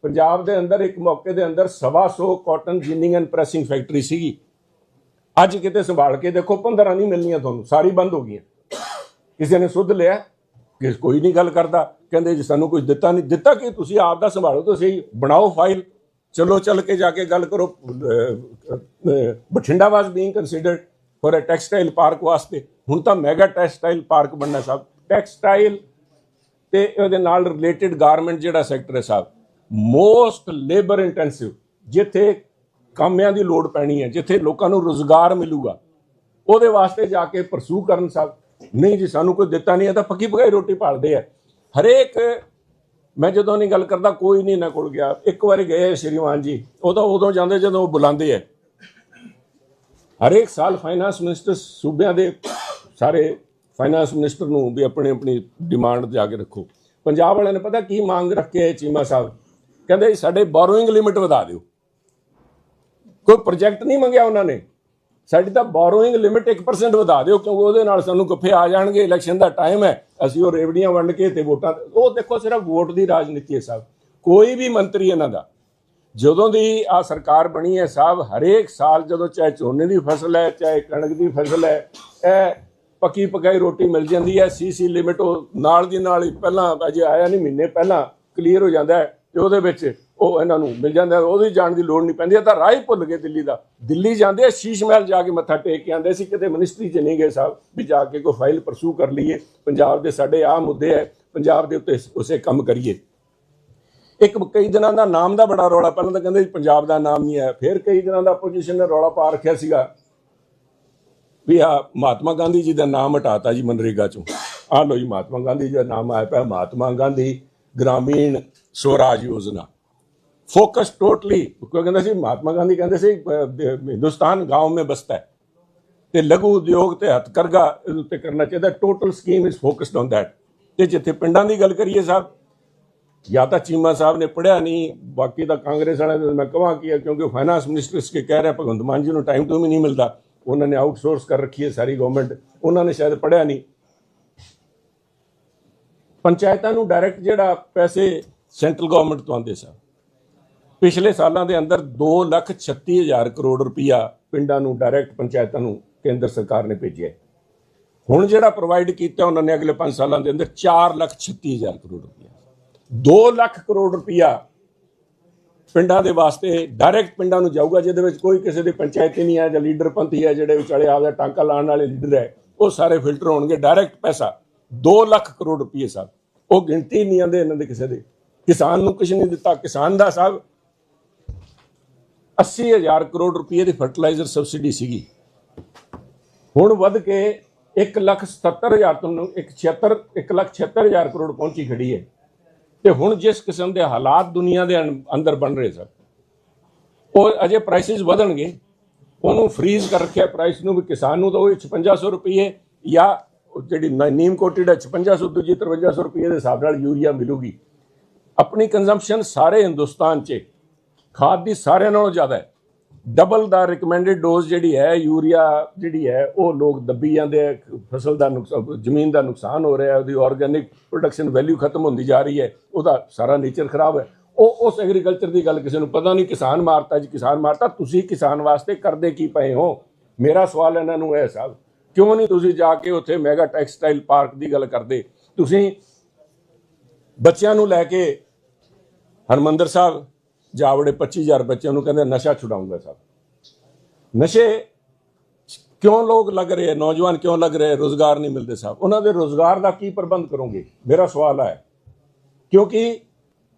ਪੰਜਾਬ ਦੇ ਅੰਦਰ, ਇੱਕ ਮੌਕੇ ਦੇ ਅੰਦਰ ਸਵਾ ਸੌ cotton ginning and pressing factory ਸੀਗੀ। ਅੱਜ ਕਿਤੇ ਸੰਭਾਲ ਕੇ ਦੇਖੋ 15 ਨਹੀਂ ਮਿਲਣੀਆਂ ਤੁਹਾਨੂੰ, ਸਾਰੀ ਬੰਦ ਹੋ ਗਈਆਂ। ਕਿਸੇ ਨੇ ਸੁੱਧ ਲਿਆ, ਕਿ ਕੋਈ ਨਹੀਂ ਗੱਲ ਕਰਦਾ। ਕਹਿੰਦੇ ਜੀ, ਸਾਨੂੰ ਕੁਝ ਦਿੱਤਾ ਨਹੀਂ। ਦਿੱਤਾ ਕਿ? ਤੁਸੀਂ ਆਪ ਦਾ ਸੰਭਾਲੋ ਤਾਂ ਸਹੀ ਬਣਾਓ ਫਾਈਲ। ਚਲੋ, ਚੱਲ ਕੇ ਜਾ ਕੇ ਗੱਲ ਕਰੋ। Bathinda was being considered for a textile park ਵਾਸਤੇ। ਹੁਣ ਤਾਂ ਮੈਗਾ ਟੈਕਸਟਾਈਲ ਪਾਰਕ ਬਣਨਾ ਸਾਹਿਬ। ਟੈਕਸਟਾਈਲ ਤੇ ਉਹਦੇ ਨਾਲ ਰਿਲੇਟਡ ਗਾਰਮੈਂਟ ਜਿਹੜਾ ਸੈਕਟਰ ਹੈ, ਸਾਹਿਬ। ਮੋਸਟ ਲੇਬਰ ਇੰਟੈਂਸਿਵ, ਜਿੱਥੇ ਕਾਮਿਆਂ ਦੀ ਲੋੜ ਪੈਣੀ ਹੈ, ਜਿੱਥੇ ਲੋਕਾਂ ਨੂੰ ਰੋਜ਼ਗਾਰ ਮਿਲੂਗਾ, ਉਹਦੇ ਵਾਸਤੇ ਜਾ ਕੇ ਪਰਸੂ ਕਰਨ ਸਾਹਿਬ ਨਹੀਂ ਜੀ, ਸਾਨੂੰ ਕੋਈ ਦਿੱਤਾ ਨਹੀਂ ਹੈ, ਤਾਂ ਪੱਕੀ ਪਕਾਈ ਰੋਟੀ ਪਾਲਦੇ ਆ। ਹਰੇਕ, ਮੈਂ ਜਦੋਂ ਨਹੀਂ ਗੱਲ ਕਰਦਾ, ਕੋਈ ਨਹੀਂ ਇਹਨਾਂ ਕੋਲ ਗਿਆ। ਇੱਕ ਵਾਰੀ ਗਏ ਸ਼੍ਰੀਮਾਨ ਜੀ ਉਦੋਂ ਉਦੋਂ ਜਾਂਦੇ ਜਦੋਂ ਉਹ ਬੁਲਾਉਂਦੇ ਐ ਹਰੇਕ ਸਾਲ ਫਾਈਨਾਂਸ ਮਿਨਿਸਟਰ ਸੂਬਿਆਂ ਦੇ ਸਾਰੇ ਫਾਈਨਾਂਸ ਮਿਨਿਸਟਰ ਨੂੰ ਵੀ ਆਪਣੀ ਆਪਣੀ ਡਿਮਾਂਡ ਜਾ ਕੇ ਰੱਖੋ। ਪੰਜਾਬ ਵਾਲਿਆਂ ਨੇ ਪਤਾ ਕੀ ਮੰਗ ਰੱਖ ਹੈ, ਚੀਮਾ ਸਾਹਿਬ? ਕਹਿੰਦੇ ਸਾਡੇ ਬੋਰੋਇੰਗ ਲਿਮਿਟ ਵਧਾ ਦਿਓ। ਕੋਈ ਪ੍ਰੋਜੈਕਟ ਨਹੀਂ ਮੰਗਿਆ ਉਹਨਾਂ ਨੇ। ਸਾਡੀ ਤਾਂ ਬੋਰੋਇੰਗ ਲਿਮਿਟ 1% ਵਧਾ ਦਿਓ, ਕਿਉਂਕਿ ਉਹਦੇ ਨਾਲ ਸਾਨੂੰ ਗੱਫੇ ਆ ਜਾਣਗੇ ਇਲੈਕਸ਼ਨ ਦਾ ਟਾਈਮ ਹੈ, ਅਸੀਂ ਉਹ ਰੇਵੜੀਆਂ ਵੰਡ ਕੇ ਤੇ ਵੋਟਾਂ ਉਹ ਦੇਖੋ ਸਿਰਫ ਵੋਟ ਦੀ ਰਾਜਨੀਤੀ ਹੈ ਸਾਹਿਬ ਕੋਈ ਵੀ ਮੰਤਰੀ ਇਹਨਾਂ ਦਾ, ਜਦੋਂ ਦੀ ਆ ਸਰਕਾਰ ਬਣੀ ਹੈ ਸਾਹਿਬ ਹਰੇਕ ਸਾਲ ਜਦੋਂ ਚਾਹੇ ਝੋਨੇ ਦੀ ਫਸਲ ਹੈ, ਚਾਹੇ ਕਣਕ ਦੀ ਫਸਲ ਹੈ, ਇਹ ਪੱਕੀ ਪਕਾਈ ਰੋਟੀ ਮਿਲ ਜਾਂਦੀ ਹੈ ਸੀਸੀ ਲਿਮਿਟ ਉਹ ਨਾਲ ਦੀ ਨਾਲ ਹੀ ਪਹਿਲਾਂ ਅਜੇ ਆਇਆ ਨਹੀਂ, ਮਹੀਨੇ ਪਹਿਲਾਂ ਕਲੀਅਰ ਹੋ ਜਾਂਦਾ ਹੈ। ਤੇ ਉਹਦੇ ਵਿੱਚ ਉਹ ਇਹਨਾਂ ਨੂੰ ਮਿਲ ਜਾਂਦਾ ਹੈ, ਉਹਦੀ ਜਾਣ ਦੀ ਲੋੜ ਨਹੀਂ ਪੈਂਦੀ ਇਹ ਤਾਂ ਰਾਹ ਹੀ ਭੁੱਲ ਗਏ ਦਿੱਲੀ ਦਾ। ਦਿੱਲੀ ਜਾਂਦੇ ਆ ਸ਼ੀਸ਼ ਮਹਿਲ ਜਾ ਕੇ ਮੱਥਾ ਟੇਕ ਕੇ ਆਂਦੇ ਸੀ ਕਿਤੇ ਮਿਨਿਸਟਰੀ 'ਚ ਨਹੀਂ ਗਏ ਸਾਹਿਬ ਵੀ ਜਾ ਕੇ ਕੋਈ ਫਾਈਲ ਪਰਸੂ ਕਰ ਲਈਏ। ਪੰਜਾਬ ਦੇ ਸਾਡੇ ਆਹ ਮੁੱਦੇ ਹੈ ਪੰਜਾਬ ਦੇ ਉੱਤੇ ਉਸੇ ਕੰਮ ਕਰੀਏ। ਇੱਕ ਕਈ ਦਿਨਾਂ ਦਾ ਨਾਮ ਦਾ ਬੜਾ ਰੌਲਾ ਪਹਿਲਾਂ ਤਾਂ ਕਹਿੰਦੇ ਸੀ ਪੰਜਾਬ ਦਾ ਨਾਮ ਨਹੀਂ ਆਇਆ ਫਿਰ ਕਈ ਦਿਨਾਂ ਦਾ ਆਪੋਜੀਸ਼ਨ ਨੇ ਰੌਲਾ ਪਾ ਰੱਖਿਆ ਸੀਗਾ। ਵੀ ਆ ਮਹਾਤਮਾ ਗਾਂਧੀ ਜੀ ਦਾ ਨਾਮ ਹਟਾਤਾ ਜੀ ਮਨਰੇਗਾ ਚੋਂ। ਆ ਲੋ ਜੀ ਮਹਾਤਮਾ ਗਾਂਧੀ ਜੀ ਦਾ ਨਾਮ ਆਇਆ ਪਿਆ ਮਹਾਤਮਾ ਗਾਂਧੀ ਗ੍ਰਾਮੀਣ ਸਵਰਾਜ ਯੋਜਨਾ ਫੋਕਸ ਟੋਟਲੀ ਕੋਈ ਕਹਿੰਦਾ ਸੀ ਮਹਾਤਮਾ ਗਾਂਧੀ ਕਹਿੰਦੇ ਸੀ ਅ, ਦ- ਹਿੰਦੁਸਤਾਨ گاؤں में ਬਸਤਾ ਹੈ ਤੇ ਲਘੂ ਉਦਯੋਗ ਤੇ ਹੱਥਕਰਘਾ ਇਹਦੇ ਉੱਤੇ ਕਰਨਾ ਚਾਹੀਦਾ total scheme is focused on that ਤੇ ਜਿੱਥੇ ਪਿੰਡਾਂ ਦੀ ਗੱਲ ਕਰੀਏ ਸਾਹਿਬ ਜਾਂ ਤਾਂ ਚੀਮਾ ਸਾਹਿਬ ਨੇ ਪੜਿਆ ਨਹੀਂ ਬਾਕੀ ਤਾਂ ਕਾਂਗਰਸ ਵਾਲਿਆਂ ਨੂੰ ਮੈਂ ਕਹਾਂ ਕੀ ਹੈ ਕਿਉਂਕਿ ਫਾਈਨਾਂਸ ਮਿਨਿਸਟਰ ਇਸ ਕੇ ਕਹਿ ਰਿਹਾ ਭਗਵੰਤ ਮਾਨ ਜੀ ਨੂੰ ਟਾਈਮ ਤੋਂ ਵੀ ਨਹੀਂ ਮਿਲਦਾ ਉਹਨਾਂ ਨੇ ਆਊਟਸੋਰਸ ਕਰ ਰੱਖੀ ਹੈ ਸਾਰੀ ਗਵਰਨਮੈਂਟ ਉਹਨਾਂ ਨੇ ਸ਼ਾਇਦ ਪੜਿਆ ਨਹੀਂ ਪੰਚਾਇਤਾਂ ਨੂੰ ਡਾਇਰੈਕਟ ਜਿਹੜਾ ਪੈਸੇ ਸੈਂਟਰਲ ਗਵਰਨਮੈਂਟ ਤੋਂ ਆਉਂਦੇ ਸਨ। ਪਿਛਲੇ ਸਾਲਾਂ ਦੇ ਅੰਦਰ 236000 ਕਰੋੜ ਰੁਪਇਆ ਪਿੰਡਾਂ ਨੂੰ ਡਾਇਰੈਕਟ ਪੰਚਾਇਤਾਂ ਨੂੰ ਕੇਂਦਰ ਸਰਕਾਰ ਨੇ ਭੇਜਿਆ ਹੁਣ ਜਿਹੜਾ ਪ੍ਰੋਵਾਈਡ ਕੀਤਾ ਉਹਨਾਂ ਨੇ ਅਗਲੇ 5 ਸਾਲਾਂ ਦੇ ਅੰਦਰ 436000 ਕਰੋੜ ਰੁਪਇਆ 2 ਲੱਖ ਕਰੋੜ ਰੁਪਇਆ ਪਿੰਡਾਂ ਦੇ ਵਾਸਤੇ ਡਾਇਰੈਕਟ ਪਿੰਡਾਂ ਨੂੰ ਜਾਊਗਾ, ਜਿਹਦੇ ਵਿੱਚ ਕੋਈ ਕਿਸੇ ਦੀ ਪੰਚਾਇਤ ਹੀ ਨਹੀਂ ਹੈ ਜਾਂ ਲੀਡਰ ਪੰਥੀ ਹੈ ਜਿਹੜੇ ਵਿਚਾਲੇ ਆਪਦਾ ਟਾਂਕਾ ਲਾਉਣ ਵਾਲੇ ਲੀਡਰ ਹੈ, ਉਹ ਸਾਰੇ ਫਿਲਟਰ ਹੋਣਗੇ। ਡਾਇਰੈਕਟ ਪੈਸਾ 2 ਲੱਖ ਕਰੋੜ ਰੁਪਏ ਸਾਹਿਬ ਉਹ ਗਿਣਤੀ ਨਹੀਂ ਆਉਂਦੇ ਇਹਨਾਂ ਦੇ ਕਿਸੇ ਦੇ। ਕਿਸਾਨ ਨੂੰ ਕੁਝ ਨਹੀਂ ਦਿੱਤਾ, ਕਿਸਾਨ ਦਾ ਸਾਹਿਬ 80000 ਕਰੋੜ ਰੁਪਏ ਦੀ ਫਰਟੀਲਾਈਜ਼ਰ ਸਬਸਿਡੀ ਸੀਗੀ। ਹੁਣ ਵੱਧ ਕੇ 177000 ਤੋਂ 176 176000 ਕਰੋੜ ਪਹੁੰਚੀ ਖੜੀ ਹੈ। ਤੇ ਹੁਣ ਜਿਸ ਕਿਸਮ ਦੇ ਹਾਲਾਤ ਦੁਨੀਆ ਦੇ ਅੰਦਰ ਬਣ ਰਹੇ ਸਰ ਉਹ ਅਜੇ ਪ੍ਰਾਈਸਿਸ ਵਧਣਗੇ। ਉਹਨੂੰ ਫ੍ਰੀਜ਼ ਕਰ ਰੱਖਿਆ ਪ੍ਰਾਈਸ ਨੂੰ ਵੀ ਕਿਸਾਨ ਨੂੰ ਤਾਂ ਉਹ 5600 ਰੁਪਏ ਜਾਂ ਜਿਹੜੀ ਨੀਮ ਕੋਟਿਡ ਹੈ 5600 ਦੂਜੀ 5300 ਰੁਪਏ ਦੇ ਹਿਸਾਬ ਨਾਲ ਯੂਰੀਆ ਮਿਲੂਗੀ। ਆਪਣੀ ਕੰਜ਼ੰਪਸ਼ਨ ਸਾਰੇ ਹਿੰਦੁਸਤਾਨ 'ਚ ਖਾਦ ਦੀ ਸਾਰਿਆਂ ਨਾਲੋਂ ਜ਼ਿਆਦਾ ਹੈ। ਡਬਲ ਦਾ ਰეკਮੈਂਡਡ ਡੋਜ਼ ਜਿਹੜੀ ਹੈ ਯੂਰੀਆ ਜਿਹੜੀ ਹੈ, ਉਹ ਲੋਕ ਦੱਬੀ ਜਾਂਦੇ ਆ। ਫਸਲ ਦਾ ਨੁਕਸਾਨ ਜ਼ਮੀਨ ਦਾ ਨੁਕਸਾਨ ਹੋ ਰਿਹਾ ਉਹਦੀ ਆਰਗੇਨਿਕ ਪ੍ਰੋਡਕਸ਼ਨ ਵੈਲਿਊ ਖਤਮ ਹੁੰਦੀ ਜਾ ਰਹੀ ਹੈ। ਉਹਦਾ ਸਾਰਾ ਨੇਚਰ ਖਰਾਬ ਹੈ। ਉਹ, ਉਸ ਐਗਰੀਕਲਚਰ ਦੀ ਗੱਲ ਕਿਸੇ ਨੂੰ ਪਤਾ ਨਹੀਂ, ਕਿਸਾਨ ਮਾਰਤਾ ਜੀ, ਕਿਸਾਨ ਮਾਰਤਾ, ਤੁਸੀਂ ਕਿਸਾਨ ਵਾਸਤੇ ਕਰਦੇ ਕੀ ਪਏ ਹੋ? ਮੇਰਾ ਸਵਾਲ ਇਹਨਾਂ ਨੂੰ ਹੈ ਸਾਹਿਬ, ਕਿਉਂ ਨਹੀਂ ਤੁਸੀਂ ਜਾ ਕੇ ਉੱਥੇ ਮੈਗਾ ਟੈਕਸਟਾਈਲ ਪਾਰਕ ਦੀ ਗੱਲ ਕਰਦੇ? ਤੁਸੀਂ ਬੱਚਿਆਂ ਨੂੰ ਲੈ ਕੇ ਹਰਮੰਦਰ ਸਾਹਿਬ ਜਾਵੜੇ 25000 ਬੱਚਿਆਂ ਨੂੰ ਕਹਿੰਦੇ ਨਸ਼ਾ ਛੁਡਾਉਂਦਾ ਸਾਹਿਬ। ਨਸ਼ੇ ਕਿਉਂ ਲੋਕ ਲੱਗ ਰਹੇ ਨੌਜਵਾਨ ਕਿਉਂ ਲੱਗ ਰਹੇ ਰੋਜ਼ਗਾਰ ਨਹੀਂ ਮਿਲਦੇ ਸਾਹਿਬ। ਉਹਨਾਂ ਦੇ ਰੋਜ਼ਗਾਰ ਦਾ ਕੀ ਪ੍ਰਬੰਧ ਕਰੋਗੇ? ਮੇਰਾ ਸਵਾਲ ਹੈ ਕਿਉਂਕਿ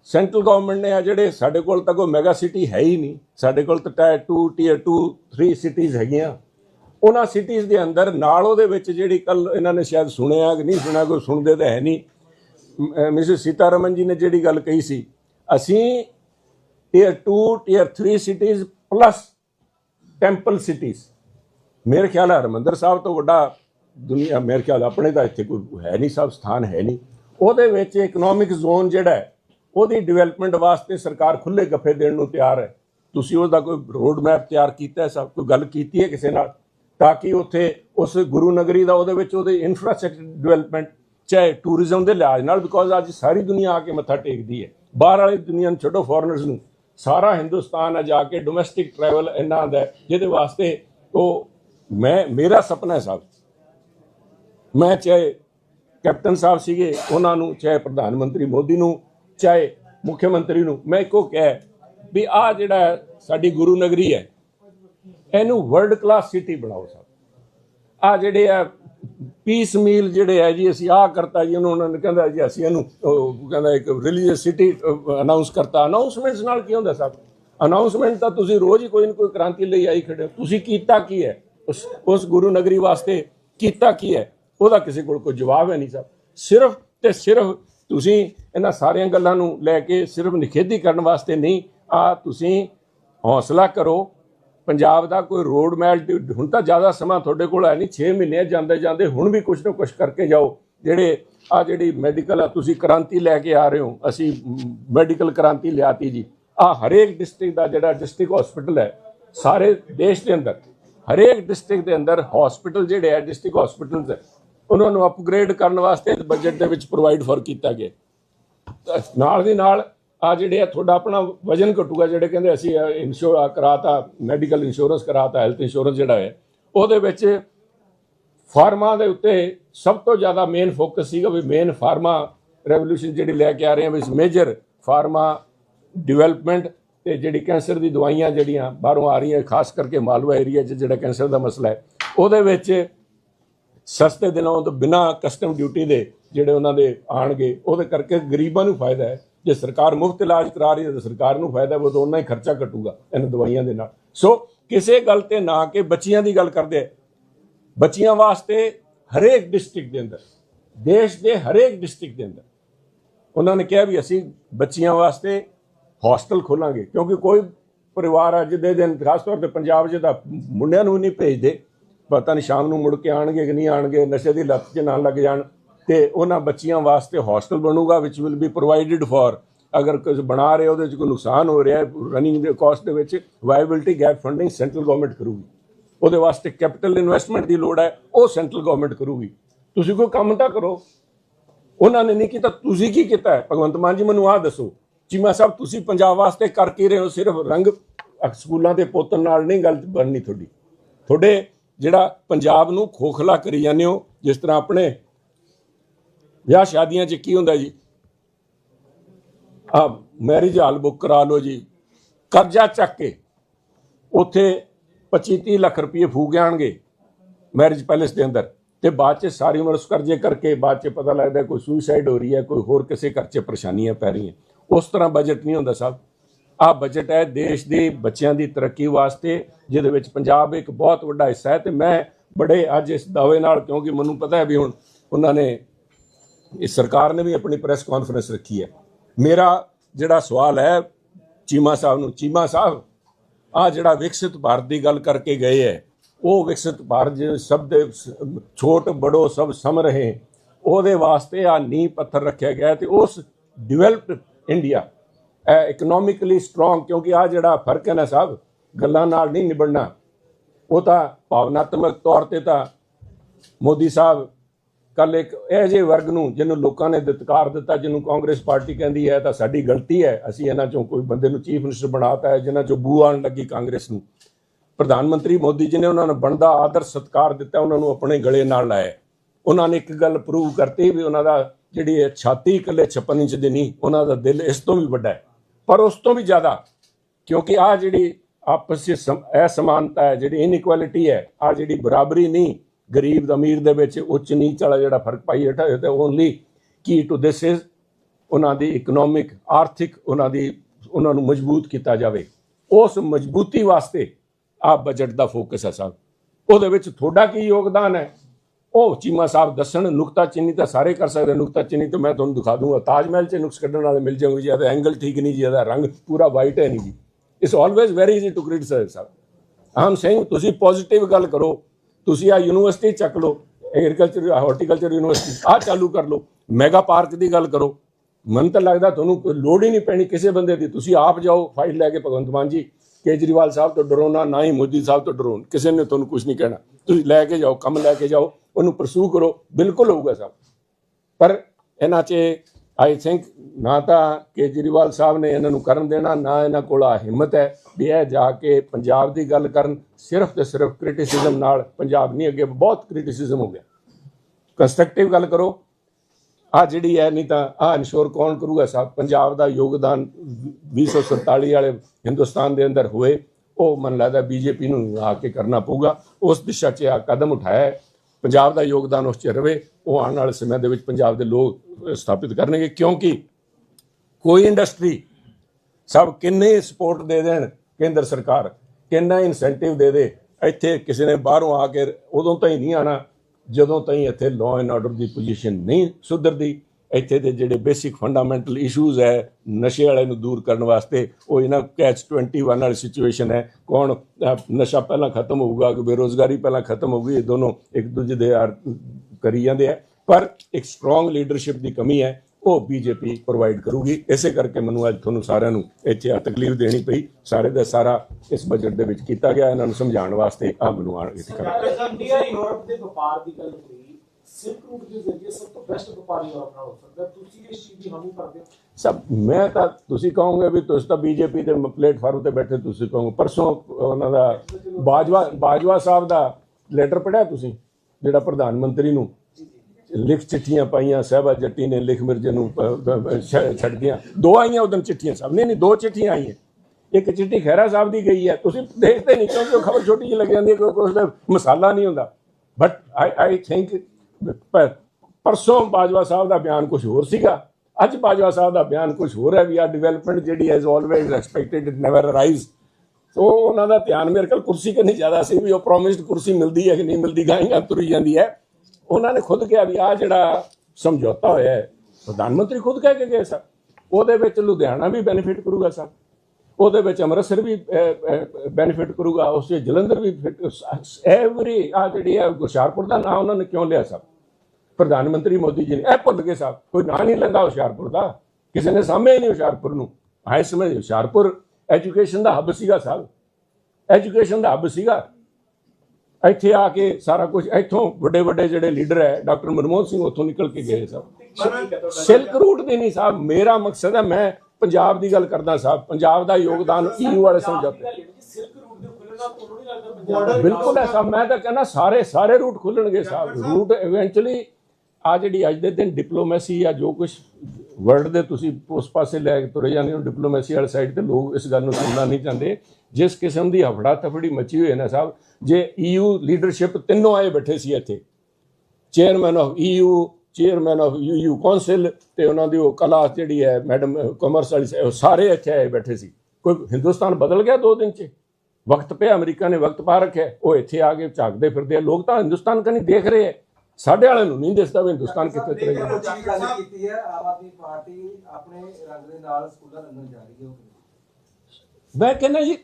ਸੈਂਟਰਲ ਗਵਰਨਮੈਂਟ ਨੇ ਆ ਜਿਹੜੇ ਸਾਡੇ ਕੋਲ ਤਾਂ ਕੋਈ ਮੈਗਾ ਸਿਟੀ ਹੈ ਹੀ ਨਹੀਂ। ਸਾਡੇ ਕੋਲ ਤਾਂ ਟਾਇਰ 2 ਟੀਅਰ 2 3 ਸਿਟੀਜ਼ ਹੈਗੀਆਂ। ਉਹਨਾਂ ਸਿਟੀਜ਼ ਦੇ ਅੰਦਰ ਨਾਲ ਉਹਦੇ ਵਿੱਚ ਜਿਹੜੀ ਕੱਲ ਇਹਨਾਂ ਨੇ ਸ਼ਾਇਦ ਸੁਣਿਆ ਕਿ ਨਹੀਂ ਸੁਣਿਆ, ਕੋਈ ਸੁਣਦੇ ਤਾਂ ਹੈ ਨਹੀਂ। ਮਿਸਿਸ ਸੀਤਾਰਮਨ ਜੀ ਨੇ ਜਿਹੜੀ ਗੱਲ ਕਹੀ ਸੀ ਅਸੀਂ tier 2 tier 3 cities plus temple cities ਮੇਰੇ ਖਿਆਲ ਹੈ ਹਰਮੰਦਰ ਸਾਹਿਬ ਤੋਂ ਵੱਡਾ ਦੁਨੀਆ, ਮੇਰੇ ਖਿਆਲ ਆਪਣੇ ਤਾਂ ਇੱਥੇ ਕੋਈ ਹੈ ਨਹੀਂ, ਸਭ ਸਥਾਨ ਹੈ ਨਹੀਂ। ਉਹਦੇ ਵਿੱਚ ਇਕਨੋਮਿਕ ਜ਼ੋਨ ਜਿਹੜਾ ਹੈ, ਉਹਦੀ ਡਿਵੈਲਪਮੈਂਟ ਵਾਸਤੇ ਸਰਕਾਰ ਖੁੱਲੇ ਗੱਫੇ ਦੇਣ ਨੂੰ ਤਿਆਰ ਹੈ। ਤੁਸੀਂ ਉਹਦਾ ਕੋਈ ਰੋਡ ਮੈਪ ਤਿਆਰ ਕੀਤਾ ਸਭ ਕੋਈ ਗੱਲ ਕੀਤੀ ਹੈ ਕਿਸੇ ਨਾਲ? ਤਾਂ ਕਿ ਉੱਥੇ ਉਸ ਗੁਰੂ ਨਗਰੀ ਦਾ ਉਹਦੇ ਵਿੱਚ ਉਹਦੇ ਇਨਫਰਾਸਟ੍ਰਕਚਰ ਡਿਵੈਲਪਮੈਂਟ ਚਾਹੇ ਟੂਰਿਜ਼ਮ ਦੇ ਲਿਹਾਜ਼ ਨਾਲ ਬਿਕੋਜ਼ ਅੱਜ ਸਾਰੀ ਦੁਨੀਆ ਆ ਕੇ ਮੱਥਾ ਟੇਕਦੀ ਹੈ। ਬਾਹਰ ਵਾਲੀ ਦੁਨੀਆ ਨੂੰ ਛੱਡੋ ਫੋਰਨਰਸ ਨੂੰ। ਸਾਰਾ ਹਿੰਦੁਸਤਾਨ ਆ ਜਾ ਕੇ ਡੋਮੈਸਟਿਕ ਟਰੈਵਲ ਇੰਨਾ ਦਾ ਜਿਹਦੇ ਵਾਸਤੇ ਉਹ ਮੈਂ, ਮੇਰਾ ਸੁਪਨਾ ਹੈ ਸਾਹਿਬ ਮੈਂ ਚਾਹੇ ਕੈਪਟਨ ਸਾਹਿਬ ਸੀਗੇ, ਉਹਨਾਂ ਨੂੰ, ਚਾਹੇ ਪ੍ਰਧਾਨ ਮੰਤਰੀ ਮੋਦੀ ਨੂੰ, ਚਾਹੇ ਮੁੱਖ ਮੰਤਰੀ ਨੂੰ, ਮੈਂ ਇੱਕੋ ਕਹਿ ਵੀ ਆ ਜਿਹੜਾ ਸਾਡੀ ਗੁਰੂ ਨਗਰੀ ਹੈ, ਇਹਨੂੰ ਵਰਲਡ ਕਲਾਸ ਸਿਟੀ ਬਣਾਓ ਸਾਹਿਬ ਆ ਜਿਹੜੇ ਆ ਪੀਸ ਮੀਲ ਜਿਹੜੇ ਆ ਜੀ, ਅਸੀਂ ਆ ਕਰਤਾ ਜੀ, ਉਹਨਾਂ ਨੇ ਕਹਿੰਦਾ ਜੀ, ਅਸੀਂ ਇਹਨੂੰ ਕਹਿੰਦਾ ਇੱਕ ਰਿਲੀਜੀਅਸ ਸਿਟੀ ਅਨਾਉਂਸ ਕਰਤਾ। ਅਨਾਉਂਸਮੈਂਟਸ ਨਾਲ ਕੀ ਹੁੰਦਾ ਸਾਹਿਬ ਅਨਾਉਂਸਮੈਂਟ ਤਾਂ ਤੁਸੀਂ ਰੋਜ਼ ਹੀ ਕੋਈ ਨਾ ਕੋਈ ਕ੍ਰਾਂਤੀ ਲਈ ਆਈ ਖੜੇ ਤੁਸੀਂ ਕੀਤਾ ਕੀ ਹੈ? ਉਸ ਉਸ ਗੁਰੂ ਨਗਰੀ ਵਾਸਤੇ ਕੀਤਾ ਕੀ ਹੈ? ਉਹਦਾ ਕਿਸੇ ਕੋਲ ਕੋਈ ਜਵਾਬ ਹੈ ਨਹੀਂ ਸਾਹਿਬ ਸਿਰਫ ਤੇ ਸਿਰਫ ਤੁਸੀਂ ਇਹਨਾਂ ਸਾਰੀਆਂ ਗੱਲਾਂ ਨੂੰ ਲੈ ਕੇ ਸਿਰਫ ਨਿਖੇਧੀ ਕਰਨ ਵਾਸਤੇ ਨਹੀਂ, ਆ ਤੁਸੀਂ ਹੌਸਲਾ ਕਰੋ ਪੰਜਾਬ ਦਾ ਕੋਈ ਰੋਡ ਮੈਪ ਹੁਣ ਤਾਂ ਜ਼ਿਆਦਾ ਸਮਾਂ ਤੁਹਾਡੇ ਕੋਲ ਹੈ ਨਹੀਂ 6 ਮਹੀਨੇ ਜਾਂਦੇ ਜਾਂਦੇ ਹੁਣ ਵੀ ਕੁਝ ਨਾ ਕੁਝ ਕਰਕੇ ਜਾਓ। ਜਿਹੜੇ ਆ ਜਿਹੜੀ ਮੈਡੀਕਲ ਆ, ਤੁਸੀਂ ਕ੍ਰਾਂਤੀ ਲੈ ਕੇ ਆ ਰਹੇ ਹੋ, ਅਸੀਂ ਮੈਡੀਕਲ ਕ੍ਰਾਂਤੀ ਲਿਆਤੀ ਜੀ। ਆ ਹਰੇਕ ਡਿਸਟ੍ਰਿਕਟ ਦਾ ਜਿਹੜਾ ਡਿਸਟ੍ਰਿਕਟ ਹਸਪੀਟਲ ਹੈ, ਸਾਰੇ ਦੇਸ਼ ਦੇ ਅੰਦਰ, ਹਰੇਕ ਡਿਸਟ੍ਰਿਕਟ ਦੇ ਅੰਦਰ ਹਸਪੀਟਲ ਜਿਹੜੇ ਹੈ ਡਿਸਟ੍ਰਿਕਟ ਹਸਪੀਟਲਸ ਹੈ, ਉਹਨਾਂ ਨੂੰ ਅਪਗ੍ਰੇਡ ਕਰਨ ਵਾਸਤੇ ਬਜਟ ਦੇ ਵਿੱਚ ਪ੍ਰੋਵਾਈਡ ਫॉर ਕੀਤਾ ਗਿਆ। ਨਾਲ ਦੀ ਨਾਲ ਆ ਜਿਹੜੇ ਆ, ਤੁਹਾਡਾ ਆਪਣਾ ਵਜਨ ਘਟੂਗਾ, ਜਿਹੜੇ ਕਹਿੰਦੇ ਅਸੀਂ ਇੰਸ਼ੋਰ ਕਰਾਤਾ ਮੈਡੀਕਲ ਇੰਸ਼ੋਰੈਂਸ ਕਰਾਤਾ ਹੈਲਥ ਇੰਸ਼ੋਰੈਂਸ ਜਿਹੜਾ ਹੈ, ਉਹਦੇ ਵਿੱਚ ਫਾਰਮਾ ਦੇ ਉੱਤੇ ਸਭ ਤੋਂ ਜ਼ਿਆਦਾ ਮੇਨ ਫੋਕਸ ਸੀਗਾ ਵੀ ਮੇਨ ਫਾਰਮਾ ਰੈਵੋਲੂਸ਼ਨ ਜਿਹੜੀ ਲੈ ਕੇ ਆ ਰਹੇ ਆ ਵੀ ਮੇਜਰ ਫਾਰਮਾ ਡਿਵੈਲਪਮੈਂਟ ਤੇ ਜਿਹੜੀ ਕੈਂਸਰ ਦੀ ਦਵਾਈਆਂ ਜਿਹੜੀਆਂ ਬਾਹਰੋਂ ਆ ਰਹੀਆਂ, ਖਾਸ ਕਰਕੇ ਮਾਲਵਾ ਏਰੀਆ 'ਚ ਜਿਹੜਾ ਕੈਂਸਰ ਦਾ ਮਸਲਾ ਹੈ, ਉਹਦੇ ਵਿੱਚ ਸਸਤੇ ਦਿਨਾਂ ਤੋਂ ਬਿਨਾ ਕਸਟਮ ਡਿਊਟੀ ਦੇ ਜਿਹੜੇ ਉਹਨਾਂ ਦੇ ਆਣਗੇ ਉਹਦੇ ਕਰਕੇ ਗਰੀਬਾਂ ਨੂੰ ਫਾਇਦਾ ਹੈ। ਜੇ ਸਰਕਾਰ ਮੁਫਤ ਇਲਾਜ ਕਰਾ ਰਹੀ ਹੈ ਤਾਂ ਸਰਕਾਰ ਨੂੰ ਫਾਇਦਾ ਹੈ ਉਹ ਤਾਂ ਉਹਨਾਂ ਹੀ ਖਰਚਾ ਘਟੂਗਾ ਇਹਨਾਂ ਦਵਾਈਆਂ ਦੇ ਨਾਲ। ਸੋ ਕਿਸੇ ਗੱਲ ਤੇ ਨਾ ਕਿ ਬੱਚੀਆਂ ਦੀ ਗੱਲ ਕਰਦੇ ਬੱਚੀਆਂ ਵਾਸਤੇ ਹਰੇਕ ਡਿਸਟ੍ਰਿਕਟ ਦੇ ਅੰਦਰ, ਦੇਸ਼ ਦੇ ਹਰੇਕ ਡਿਸਟ੍ਰਿਕਟ ਦੇ ਅੰਦਰ, ਉਹਨਾਂ ਨੇ ਕਿਹਾ ਵੀ ਅਸੀਂ ਬੱਚੀਆਂ ਵਾਸਤੇ ਹੌਸਟਲ ਖੋਲਾਂਗੇ, ਕਿਉਂਕਿ ਕੋਈ ਪਰਿਵਾਰ ਅੱਜ ਦੇ ਦਿਨ, ਖਾਸ ਤੌਰ ਤੇ ਪੰਜਾਬ 'ਚ ਤਾਂ ਮੁੰਡਿਆਂ ਨੂੰ ਵੀ ਨਹੀਂ ਭੇਜਦੇ। ਪਤਾ ਨਹੀਂ ਸ਼ਾਮ ਨੂੰ ਮੁੜ ਕੇ ਆਣਗੇ ਕਿ ਨਹੀਂ ਆਣਗੇ ਨਸ਼ੇ ਦੀ ਲੱਤ 'ਚ ਨਾ ਲੱਗ ਜਾਣ। ਤੇ ਉਹਨਾਂ ਬੱਚੀਆਂ ਵਾਸਤੇ ਹੌਸਟਲ ਬਣੂਗਾ ਵਿਚ ਵਿਲ ਬੀ ਪ੍ਰੋਵਾਈਡਡ ਫॉर ਅਗਰ ਕੁਝ ਬਣਾ ਰਹੇ ਉਹਦੇ 'ਚ ਕੋਈ ਨੁਕਸਾਨ ਹੋ ਰਿਹਾ ਹੈ ਰਨਿੰਗ ਦੇ ਕਾਸਟ ਦੇ ਵਿੱਚ viability gap funding central government ਕਰੂਗੀ। ਉਹਦੇ ਵਾਸਤੇ ਕੈਪੀਟਲ ਇਨਵੈਸਟਮੈਂਟ ਦੀ ਲੋੜ ਹੈ, ਉਹ ਸੈਂਟਰਲ ਗਵਰਨਮੈਂਟ ਕਰੂਗੀ। ਤੁਸੀਂ ਕੋਈ ਕੰਮ ਤਾਂ ਕਰੋ। ਉਹਨਾਂ ਨੇ ਨਹੀਂ ਕੀਤਾ, ਤੁਸੀਂ ਕੀ ਕੀਤਾ ਭਗਵੰਤ ਮਾਨ ਜੀ, ਮੈਨੂੰ ਆਹ ਦੱਸੋ। ਚੀਮਾ ਸਾਹਿਬ, ਤੁਸੀਂ ਪੰਜਾਬ ਵਾਸਤੇ ਕਰ ਕੀ ਰਹੇ ਹੋ? ਸਿਰਫ ਰੰਗ ਸਕੂਲਾਂ ਦੇ ਪੋਤਨ ਨਾਲ ਨਹੀਂ, ਗੱਲ ਬਣਨੀ ਤੁਹਾਡੀ। ਤੁਹਾਡੇ ਜਿਹੜਾ ਪੰਜਾਬ ਨੂੰ ਖੋਖਲਾ ਕਰੀ ਜਾਂਦੇ ਹੋ, ਜਿਸ ਤਰ੍ਹਾਂ ਆਪਣੇ ਵਿਆਹ ਸ਼ਾਦੀਆਂ 'ਚ ਕੀ ਹੁੰਦਾ ਜੀ? ਆ ਮੈਰਿਜ ਹਾਲ ਬੁੱਕ ਕਰਾ ਲਓ ਜੀ। ਕਰਜ਼ਾ ਚੱਕ ਕੇ ਉੱਥੇ 25 30 ਲੱਖ ਰੁਪਏ ਫੂਕ ਜਾਣਗੇ ਮੈਰਿਜ ਪੈਲੇਸ ਦੇ ਅੰਦਰ। ਤੇ ਬਾਅਦ ਚ ਸਾਰੀ ਉਮਰ ਉਸ ਕਰਜ਼ੇ ਕਰਕੇ ਬਾਅਦ ਚ ਪਤਾ ਲੱਗਦਾ ਕੋਈ ਸੁਸਾਈਡ ਹੋ ਰਹੀ ਹੈ, ਕੋਈ ਹੋਰ ਕਿਸੇ ਘਰ 'ਚ ਪਰੇਸ਼ਾਨੀਆਂ ਪੈ ਰਹੀਆਂ। ਉਸ ਤਰ੍ਹਾਂ ਬਜਟ ਨਹੀਂ ਹੁੰਦਾ ਸਾਹਿਬ ਆਹ ਬਜਟ ਹੈ ਦੇਸ਼ ਦੇ ਬੱਚਿਆਂ ਦੀ ਤਰੱਕੀ ਵਾਸਤੇ, ਜਿਹਦੇ ਵਿੱਚ ਪੰਜਾਬ ਇੱਕ ਬਹੁਤ ਵੱਡਾ ਹਿੱਸਾ ਹੈ। ਤੇ ਮੈਂ ਬੜੇ ਅੱਜ ਇਸ ਦਾਅਵੇ ਨਾਲ, ਕਿਉਂਕਿ ਮੈਨੂੰ ਪਤਾ ਹੈ ਵੀ ਹੁਣ ਉਹਨਾਂ ਨੇ ਇਸ ਸਰਕਾਰ ਨੇ ਵੀ ਆਪਣੀ ਪ੍ਰੈਸ ਕਾਨਫਰੰਸ ਰੱਖੀ ਹੈ। ਮੇਰਾ ਜਿਹੜਾ ਸਵਾਲ ਹੈ, ਚੀਮਾ ਸਾਹਿਬ ਨੂੰ, ਚੀਮਾ ਸਾਹਿਬ ਆ ਜਿਹੜਾ ਵਿਕਸਿਤ ਭਾਰਤ ਦੀ ਗੱਲ ਕਰਕੇ ਗਏ ਹੈ, ਉਹ ਵਿਕਸਿਤ ਭਾਰਤ ਜਿਹੜੇ ਸਭ ਦੇ ਛੋਟ, ਬੜੋ, ਸਭ ਸਮ ਰਹੇ ਉਹਦੇ ਵਾਸਤੇ ਆ ਨੀਂਹ ਪੱਥਰ ਰੱਖਿਆ ਗਿਆ ਹੈ ਤੇ ਉਸ ਡਿਵੈਲਪਡ ਇੰਡੀਆ ਇਕਨੋਮਿਕਲੀ ਸਟਰੋਂਗ ਕਿਉਂਕਿ ਆ ਜਿਹੜਾ ਫ਼ਰਕ ਹੈ ਨਾ ਸਾਹਿਬ, ਗੱਲਾਂ ਨਾਲ ਨਹੀਂ ਨਿਬੜਨਾ, ਉਹ ਤਾਂ ਭਾਵਨਾਤਮਕ ਤੌਰ ਤੇ ਤਾਂ ਮੋਦੀ ਸਾਹਿਬ ਕੱਲ ਇੱਕ ਇਹ ਜਿਹੇ ਵਰਗ ਨੂੰ ਜਿਹਨੂੰ ਲੋਕਾਂ ਨੇ ਦਿੱਤਕਾਰ ਦਿੱਤਾ, ਜਿਹਨੂੰ ਕਾਂਗਰਸ ਪਾਰਟੀ ਕਹਿੰਦੀ ਹੈ, ਤਾਂ ਸਾਡੀ ਗਲਤੀ ਹੈ। ਅਸੀਂ ਇਹਨਾਂ ਚੋਂ ਕੋਈ ਬੰਦੇ ਨੂੰ ਚੀਫ ਮਿਨਿਸਟਰ ਬਣਾਤਾ ਹੈ ਜਿਨ੍ਹਾਂ ਚੋਂ ਬੂ ਆਉਣ ਲੱਗੀ ਕਾਂਗਰਸ ਨੂੰ। ਪ੍ਰਧਾਨ ਮੰਤਰੀ ਮੋਦੀ ਜੀ ਨੇ ਉਹਨਾਂ ਨੂੰ ਬਣਦਾ ਆਦਰ ਸਤਕਾਰ ਦਿੱਤਾ, ਉਹਨਾਂ ਨੂੰ ਆਪਣੇ ਗਲੇ ਨਾਲ ਲਾਇਆ। ਉਹਨਾਂ ਨੇ ਇੱਕ ਗੱਲ ਪ੍ਰੂਵ ਕਰਤੀ ਵੀ ਉਹਨਾਂ ਦਾ ਜਿਹੜੀ ਇਹ ਛਾਤੀ ਇਕੱਲੇ 56 ਇੰਚ ਦੀ ਨਹੀਂ, ਉਹਨਾਂ ਦਾ ਦਿਲ ਇਸ ਤੋਂ ਵੀ ਵੱਡਾ ਹੈ। ਪਰ ਉਸ ਤੋਂ ਵੀ ਜ਼ਿਆਦਾ, ਕਿਉਂਕਿ ਆ ਜਿਹੜੀ ਆਪਸ ਵਿੱਚ ਸਮ- ਅਸਮਾਨਤਾ ਹੈ, ਜਿਹੜੀ ਇਨਇਕੁਐਲਿਟੀ ਹੈ ਆ ਜਿਹੜੀ ਬਰਾਬਰੀ ਨਹੀਂ ਗਰੀਬ ਤੇ ਅਮੀਰ ਦੇ ਵਿੱਚ ਉੱਚ ਨੀਚ ਵਾਲਾ ਜਿਹੜਾ ਫ਼ਰਕ ਪਾਈ ਹਟਾ ਹੈ ਤੇ only key to this is ਉਹਨਾਂ ਦੀ ਇਕਨੋਮਿਕ ਆਰਥਿਕ ਉਹਨਾਂ ਦੀ, ਉਹਨਾਂ ਨੂੰ ਮਜ਼ਬੂਤ ਕੀਤਾ ਜਾਵੇ। ਉਸ ਮਜ਼ਬੂਤੀ ਵਾਸਤੇ ਆ ਬਜਟ ਦਾ ਫੋਕਸ ਹੈ ਸਾਹਿਬ। ਉਹਦੇ ਵਿੱਚ ਤੁਹਾਡਾ ਕੀ ਯੋਗਦਾਨ ਹੈ? ਉਹ ਚੀਮਾ ਸਾਹਿਬ ਦੱਸਣ, ਨੁਕਤਾ ਚੀਨੀ ਤਾਂ ਸਾਰੇ ਕਰ ਸਕਦੇ, ਨੁਕਤਾ ਚੀਨੀ ਤਾਂ ਮੈਂ ਤੁਹਾਨੂੰ ਦਿਖਾ ਦੂੰਗਾ। ਤਾਜ ਮਹਿਲ 'ਚ ਨੁਕਸ ਕੱਢਣ ਵਾਲੇ ਮਿਲ ਜਾਣਗੇ ਜੀ, ਇਹਦਾ ਐਂਗਲ ਠੀਕ ਨਹੀਂ ਜੀ, ਇਹਦਾ ਰੰਗ ਪੂਰਾ ਵਾਈਟ ਹੈ ਨਹੀਂ ਜੀ। It's always very easy to criticise sahib I'm saying ਤੁਸੀਂ ਪੋਜ਼ਿਟਿਵ ਗੱਲ ਕਰੋ ਤੁਸੀਂ ਆ ਯੂਨੀਵਰਸਿਟੀ ਚੱਕ ਲਓ ਐਗਰੀਕਲਚਰ ਹਾਰਟੀਕਲਚਰ ਯੂਨੀਵਰਸਿਟੀ ਆ ਚਾਲੂ ਕਰ ਲਓ। ਮੈਗਾ ਪਾਰਕ ਦੀ ਗੱਲ ਕਰੋ। ਮਨ ਤਾਂ ਲੱਗਦਾ ਤੁਹਾਨੂੰ ਕੋਈ ਲੋੜ ਹੀ ਨਹੀਂ ਪੈਣੀ ਕਿਸੇ ਬੰਦੇ ਦੀ। ਤੁਸੀਂ ਆਪ ਜਾਓ ਫਾਈਲ ਲੈ ਕੇ ਭਗਵੰਤ ਮਾਨ ਜੀ, ਕੇਜਰੀਵਾਲ ਸਾਹਿਬ ਤੋਂ ਡਰੋ ਨਾ ਹੀ ਮੋਦੀ ਸਾਹਿਬ ਤੋਂ ਡਰੋ। ਕਿਸੇ ਨੇ ਤੁਹਾਨੂੰ ਕੁਝ ਨਹੀਂ ਕਹਿਣਾ। ਤੁਸੀਂ ਲੈ ਕੇ ਜਾਓ, ਕੰਮ ਲੈ ਕੇ ਜਾਓ, ਉਹਨੂੰ ਪਰਸੂ ਕਰੋ। ਬਿਲਕੁਲ ਹੋਊਗਾ ਸਭ। ਪਰ ਇਹਨਾਂ 'ਚ ਆਈ ਥਿੰਕ ਨਾ ਤਾਂ ਕੇਜਰੀਵਾਲ ਸਾਹਿਬ ਨੇ ਇਹਨਾਂ ਨੂੰ ਕਰਨ ਦੇਣਾ, ਨਾ ਇਹਨਾਂ ਕੋਲ ਆ ਹਿੰਮਤ ਹੈ ਵੀ ਇਹ ਜਾ ਕੇ ਪੰਜਾਬ ਦੀ ਗੱਲ ਕਰਨ, ਸਿਰਫ ਤੇ ਸਿਰਫ ਕ੍ਰਿਟਿਸਿਜ਼ਮ ਨਾਲ ਪੰਜਾਬ ਨਹੀਂ, ਅੱਗੇ ਬਹੁਤ ਕ੍ਰਿਟਿਸਿਜ਼ਮ ਹੋ ਗਿਆ। ਕੰਸਟਰਕਟਿਵ ਗੱਲ ਕਰੋ। ਆ ਜਿਹੜੀ ਹੈ, ਨਹੀਂ ਤਾਂ ਆ ਇਨਸ਼ੋਰ ਕੌਣ ਕਰੂਗਾ ਸਾਹਿਬ ਪੰਜਾਬ ਦਾ ਯੋਗਦਾਨ 2047 ਵਾਲੇ ਹਿੰਦੁਸਤਾਨ ਦੇ ਅੰਦਰ ਹੋਏ, ਉਹ ਮਨ ਲੱਗਦਾ ਬੀਜੇਪੀ ਨੂੰ ਆ ਕੇ ਕਰਨਾ ਪਊਗਾ। ਉਸ ਦਿਸ਼ਾ 'ਚ ਆ ਕਦਮ ਉਠਾਇਆ ਹੈ। ਪੰਜਾਬ ਦਾ ਯੋਗਦਾਨ ਉਸ 'ਚ ਰਵੇ, ਉਹ ਆਉਣ ਵਾਲੇ ਸਮੇਂ ਦੇ ਵਿੱਚ ਪੰਜਾਬ ਦੇ ਲੋਕ ਸਥਾਪਿਤ ਕਰਨਗੇ। ਕਿਉਂਕਿ ਕੋਈ ਇੰਡਸਟਰੀ ਸਭ ਕਿੰਨੇ ਸਪੋਰਟ ਦੇ ਦੇਣ ਕੇਂਦਰ ਸਰਕਾਰ, ਕਿੰਨਾ ਇਨਸੈਂਟਿਵ ਦੇ ਦੇ, ਇੱਥੇ ਕਿਸੇ ਨੇ ਬਾਹਰੋਂ ਆ ਕੇ ਉਦੋਂ ਤਾਂ ਹੀ ਨਹੀਂ ਆਣਾ ਜਦੋਂ ਤਾਈਂ ਇੱਥੇ ਲਾਅ ਐਂਡ ਆਰਡਰ ਦੀ ਪੋਜੀਸ਼ਨ ਨਹੀਂ ਸੁਧਰਦੀ। ਇੱਥੇ ਦੇ ਜਿਹੜੇ ਬੇਸਿਕ ਫੰਡਾਮੈਂਟਲ ਇਸ਼ੂਜ਼ ਹੈ, ਨਸ਼ੇ ਵਾਲੇ ਨੂੰ ਦੂਰ ਕਰਨ ਵਾਸਤੇ ਉਹ ਇਹਨਾਂ ਕੈਚ 21 ਵਾਲੀ ਸਿਚੁਏਸ਼ਨ ਹੈ। ਕੌਣ ਨਸ਼ਾ ਪਹਿਲਾਂ ਖਤਮ ਹੋਊਗਾ ਕਿ ਬੇਰੋਜ਼ਗਾਰੀ ਪਹਿਲਾਂ ਖਤਮ ਹੋਊਗੀ, ਇਹ ਦੋਨੋਂ ਇੱਕ ਦੂਜੇ ਦੇ ਆਰ, ਕਰੀ ਜਾਂਦੇ ਆ। ਪਰ ਇੱਕ ਸਟਰੋਂਗ ਲੀਡਰਸ਼ਿਪ ਦੀ ਕਮੀ ਹੈ, ਉਹ ਬੀਜੇਪੀ ਪ੍ਰੋਵਾਈਡ ਕਰੂਗੀ। ਇਸੇ ਕਰਕੇ ਮੈਨੂੰ ਅੱਜ ਤੁਹਾਨੂੰ ਸਾਰਿਆਂ ਨੂੰ ਇੱਥੇ ਆ ਤਕਲੀਫ ਦੇਣੀ ਪਈ। ਸਾਰੇ ਦਾ ਸਾਰਾ ਇਸ ਬਜਟ ਦੇ ਵਿੱਚ ਕੀਤਾ ਗਿਆ, ਇਹਨਾਂ ਨੂੰ ਸਮਝਾਉਣ ਵਾਸਤੇ ਆ ਮੈਨੂੰ ਆਣ ਇੱਥੇ ਕਰਾਂ ਯੂਰਪ ਦੇ ਵਪਾਰ ਦੀ ਗੱਲ ਹੋਈ ਸਿਲਕ ਰੂਟ ਦੇ ਜ਼ਰੀਏ ਸਭ ਤੋਂ ਬੈਸਟ ਵਪਾਰ ਨਾਲ ਹੋ ਸਕਦਾ। ਤੁਸੀਂ ਇਸ ਚੀਜ਼ ਦੀ ਹਾਮੀ ਕਰਦੇ ਹੋ? ਸਭ ਮੈਂ ਤਾਂ ਤੁਸੀਂ ਕਹੋਗੇ ਵੀ ਤੁਸੀਂ ਤਾਂ ਬੀਜੇਪੀ ਦੇ ਪਲੇਟਫਾਰਮ ਤੇ ਬੈਠੇ ਤੁਸੀਂ ਕਹੋਗੇ। ਪਰਸੋਂ ਉਹਨਾਂ ਦਾ ਬਾਜਵਾ ਬਾਜਵਾ ਸਾਹਿਬ ਦਾ ਲੈਟਰ ਪੜਿਆ ਤੁਸੀਂ? ਜਿਹੜਾ ਪ੍ਰਧਾਨ ਮੰਤਰੀ ਨੂੰ ਲਿਖ ਚਿੱਠੀਆਂ ਪਾਈਆਂ ਸਹਿਬਾ ਜੱਟੀ ਨੇ ਲਿਖ ਮਿਰਜੇ ਨੂੰ ਛੱਡ ਦੀਆਂ ਦੋ ਆਈਆਂ ਉਦੋਂ ਚਿੱਠੀਆਂ ਸਾਹਿਬ ਨਹੀਂ ਨਹੀਂ ਦੋ ਚਿੱਠੀਆਂ ਆਈਆਂ। ਇੱਕ ਚਿੱਠੀ ਖਹਿਰਾ ਸਾਹਿਬ ਦੀ ਗਈ ਹੈ। ਤੁਸੀਂ ਦੇਖਦੇ ਨਹੀਂ ਕਿਉਂਕਿ ਉਹ ਖਬਰ ਛੋਟੀ ਜਿਹੀ ਲੱਗ ਜਾਂਦੀ ਹੈ ਮਸਾਲਾ ਨਹੀਂ ਹੁੰਦਾ। ਬਟ ਆਈ ਆਈ ਥਿੰਕ ਪਰਸੋਂ ਬਾਜਵਾ ਸਾਹਿਬ ਦਾ ਬਿਆਨ ਕੁਝ ਹੋਰ ਸੀਗਾ। ਅੱਜ ਬਾਜਵਾ ਸਾਹਿਬ ਦਾ ਬਿਆਨ ਕੁਝ ਹੋਰ ਹੈ ਵੀ ਆ ਡਿਵੈਲਪਮੈਂਟ ਜਿਹੜੀ as always expected it never arrives so ਉਹਨਾਂ ਦਾ ਧਿਆਨ ਮੇਰੇ ਕੋਲ ਕੁਰਸੀ ਕਰਨੀ ਜ਼ਿਆਦਾ ਸੀ ਵੀ ਉਹ ਪ੍ਰੋਮਿਸਡ ਕੁਰਸੀ ਮਿਲਦੀ ਹੈ ਕਿ ਨਹੀਂ ਮਿਲਦੀ ਗਾਇਆਂ ਤੁਰੀ ਜਾਂਦੀ ਹੈ। ਉਹਨਾਂ ਨੇ ਖੁਦ ਕਿਹਾ ਵੀ ਆ ਜਿਹੜਾ ਸਮਝੌਤਾ ਹੋਇਆ ਹੈ, ਪ੍ਰਧਾਨ ਮੰਤਰੀ ਖੁਦ ਕਹਿ ਕੇ ਗਏ ਸਰ ਉਹਦੇ ਵਿੱਚ ਲੁਧਿਆਣਾ ਵੀ ਬੈਨੀਫਿਟ ਕਰੂਗਾ ਸਰ। ਉਹਦੇ ਵਿੱਚ ਅੰਮ੍ਰਿਤਸਰ ਵੀ ਬੈਨੀਫਿਟ ਕਰੂਗਾ, ਉਸ ਵਿੱਚ ਜਲੰਧਰ ਵੀ ਐਵਰੀ ਆ ਜਿਹੜੀ ਹੈ ਹੁਸ਼ਿਆਰਪੁਰ ਦਾ ਨਾਮ ਉਹਨਾਂ ਨੇ ਕਿਉਂ ਲਿਆ ਸਰ? ਪ੍ਰਧਾਨ ਮੰਤਰੀ ਮੋਦੀ ਜੀ ਨੇ, ਇਹ ਭੁੱਲ ਗਏ ਸਾਹਿਬ, ਕੋਈ ਨਾਂ ਨਹੀਂ ਲੈਂਦਾ ਹੁਸ਼ਿਆਰਪੁਰ ਦਾ, ਕਿਸੇ ਨੇ ਸਾਹਮਣੇ ਨਹੀਂ ਹੁਸ਼ਿਆਰਪੁਰ ਨੂੰ। ਆਏ ਸਮੇਂ ਹੁਸ਼ਿਆਰਪੁਰ ਐਜੂਕੇਸ਼ਨ ਦਾ ਹੱਬ ਸੀਗਾ ਸਾਹਿਬ, ਐਜੂਕੇਸ਼ਨ ਦਾ ਹੱਬ ਸੀਗਾ। ਇੱਥੇ ਆ ਕੇ ਸਾਰਾ ਕੁਝ ਇੱਥੋਂ ਵੱਡੇ ਵੱਡੇ ਜਿਹੜੇ ਲੀਡਰ ਹੈ, ਡਾਕਟਰ ਮਨਮੋਹਨ ਸਿੰਘ ਉੱਥੋਂ ਨਿਕਲ ਕੇ ਗਏ ਸਾਹਿਬ ਸਿਲਕ ਰੂਟ ਦੀ ਨਹੀਂ ਸਾਹਿਬ, ਮੇਰਾ ਮਕਸਦ ਹੈ, ਮੈਂ ਪੰਜਾਬ ਦੀ ਗੱਲ ਕਰਦਾ ਸਾਹਿਬ, ਪੰਜਾਬ ਦਾ ਯੋਗਦਾਨ ਈਯੂ ਵਾਲੇ ਸਮਝੌਤੇ। ਬਿਲਕੁਲ ਹੈ ਮੈਂ ਤਾਂ ਕਹਿੰਦਾ ਸਾਰੇ ਸਾਰੇ ਰੂਟ ਖੁੱਲਣਗੇ ਸਾਹਿਬ। ਰੂਟ ਇਵੈਂਚੁਅਲੀ ਆ ਜਿਹੜੀ ਅੱਜ ਦੇ ਦਿਨ ਡਿਪਲੋਮੈਸੀ ਆ, ਜੋ ਕੁਝ ਵਰਲਡ ਦੇ ਤੁਸੀਂ ਉਸ ਪਾਸੇ ਲੈ ਕੇ ਤੁਰੇ ਜਾਂਦੇ ਹੋ ਡਿਪਲੋਮੈਸੀ ਵਾਲੀ ਸਾਈਡ ਤੇ ਲੋਕ ਇਸ ਗੱਲ ਨੂੰ ਸੁਣਨਾ ਨਹੀਂ ਚਾਹੁੰਦੇ। ਜਿਸ ਕਿਸਮ ਦੀ ਹਫੜਾ ਤਫੜੀ ਮਚੀ ਹੋਈ ਹੈ ਨਾ ਸਾਹਿਬ, ਜੇ ਈਯੂ ਲੀਡਰਸ਼ਿਪ ਤਿੰਨੋਂ ਆਏ ਬੈਠੇ ਸੀ ਇੱਥੇ chairman of EU chairman of EU council ਤੇ ਉਹਨਾਂ ਦੀ ਉਹ ਕਲਾ ਜਿਹੜੀ ਹੈ ਮੈਡਮ ਕਮਰਸ ਵਾਲੀ ਉਹ ਸਾਰੇ ਇੱਥੇ ਆਏ ਬੈਠੇ ਸੀ। ਕੋਈ ਹਿੰਦੁਸਤਾਨ ਬਦਲ ਗਿਆ ਦੋ ਦਿਨ 'ਚ? ਵਕਤ ਪਿਆ, ਅਮਰੀਕਾ ਨੇ ਵਕਤ ਪਾ ਰੱਖਿਆ, ਉਹ ਇੱਥੇ ਆ ਕੇ ਝਾਕਦੇ ਫਿਰਦੇ ਆ। ਲੋਕ ਤਾਂ ਹਿੰਦੁਸਤਾਨ ਕਨੀ ਦੇਖ ਰਹੇ ਆ ਸਾਡੇ ਵਾਲਿਆਂ ਨੂੰ ਨਹੀਂ ਦਿਸਦਾ ਵੀ ਹਿੰਦੁਸਤਾਨ ਕਿੱਥੇ ਕੁਝ ਵੀ ਗੱਲ ਕੀਤੀ ਹੈ ਆਮ ਆਦਮੀ ਪਾਰਟੀ ਆਪਣੇ ਰੰਗ ਦੇ ਨਾਲ ਸਕੂਲਾਂ ਦੇ ਅੰਦਰ ਜਾ ਰਹੀ ਹੈ? ਮੈਂ ਕਹਿੰਦਾ ਜੀ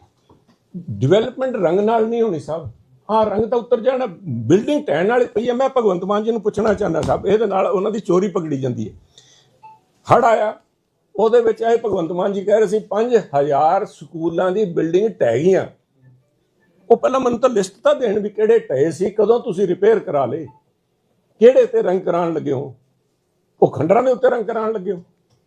ਡਿਵੈਲਪਮੈਂਟ ਰੰਗ ਨਾਲ ਨਹੀਂ ਹੋਣੀ ਸਾਹਿਬ ਹਾਂ ਰੰਗ ਤਾਂ ਉੱਤਰ ਜਾਣਾ ਬਿਲਡਿੰਗ ਟਹਿਣ ਵਾਲੀ ਪਈ ਹੈ। ਮੈਂ ਭਗਵੰਤ ਮਾਨ ਜੀ ਨੂੰ ਪੁੱਛਣਾ ਚਾਹੁੰਦਾ ਸਾਹਿਬ ਇਹਦੇ ਨਾਲ ਉਹਨਾਂ ਦੀ ਚੋਰੀ ਪਕੜੀ ਜਾਂਦੀ ਹੈ। ਹੜ ਆਇਆ ਉਹਦੇ ਵਿੱਚ ਇਹ ਭਗਵੰਤ ਮਾਨ ਜੀ ਕਹਿ ਰਹੇ ਸੀ 5000 ਸਕੂਲਾਂ ਦੀ ਬਿਲਡਿੰਗ ਟਹਿ ਗਈਆਂ। ਉਹ ਪਹਿਲਾਂ ਮੈਨੂੰ ਤਾਂ ਲਿਸਟ ਤਾਂ ਦੇਣ ਵੀ ਕਿਹੜੇ ਟਹੇ ਸੀ ਕਦੋਂ ਤੁਸੀਂ ਰਿਪੇਅਰ ਕਰਾ ਲਏ। ਕਿਹੜੇ ਤੇ ਰੰਗ ਕਰਾਉਣ ਲੱਗੇ ਹੋ? ਉਹ ਖੰਡਰਾਂ ਦੇ ਉੱਤੇ ਰੰਗ ਕਰਾਉਣ ਲੱਗੇ ਹੋ?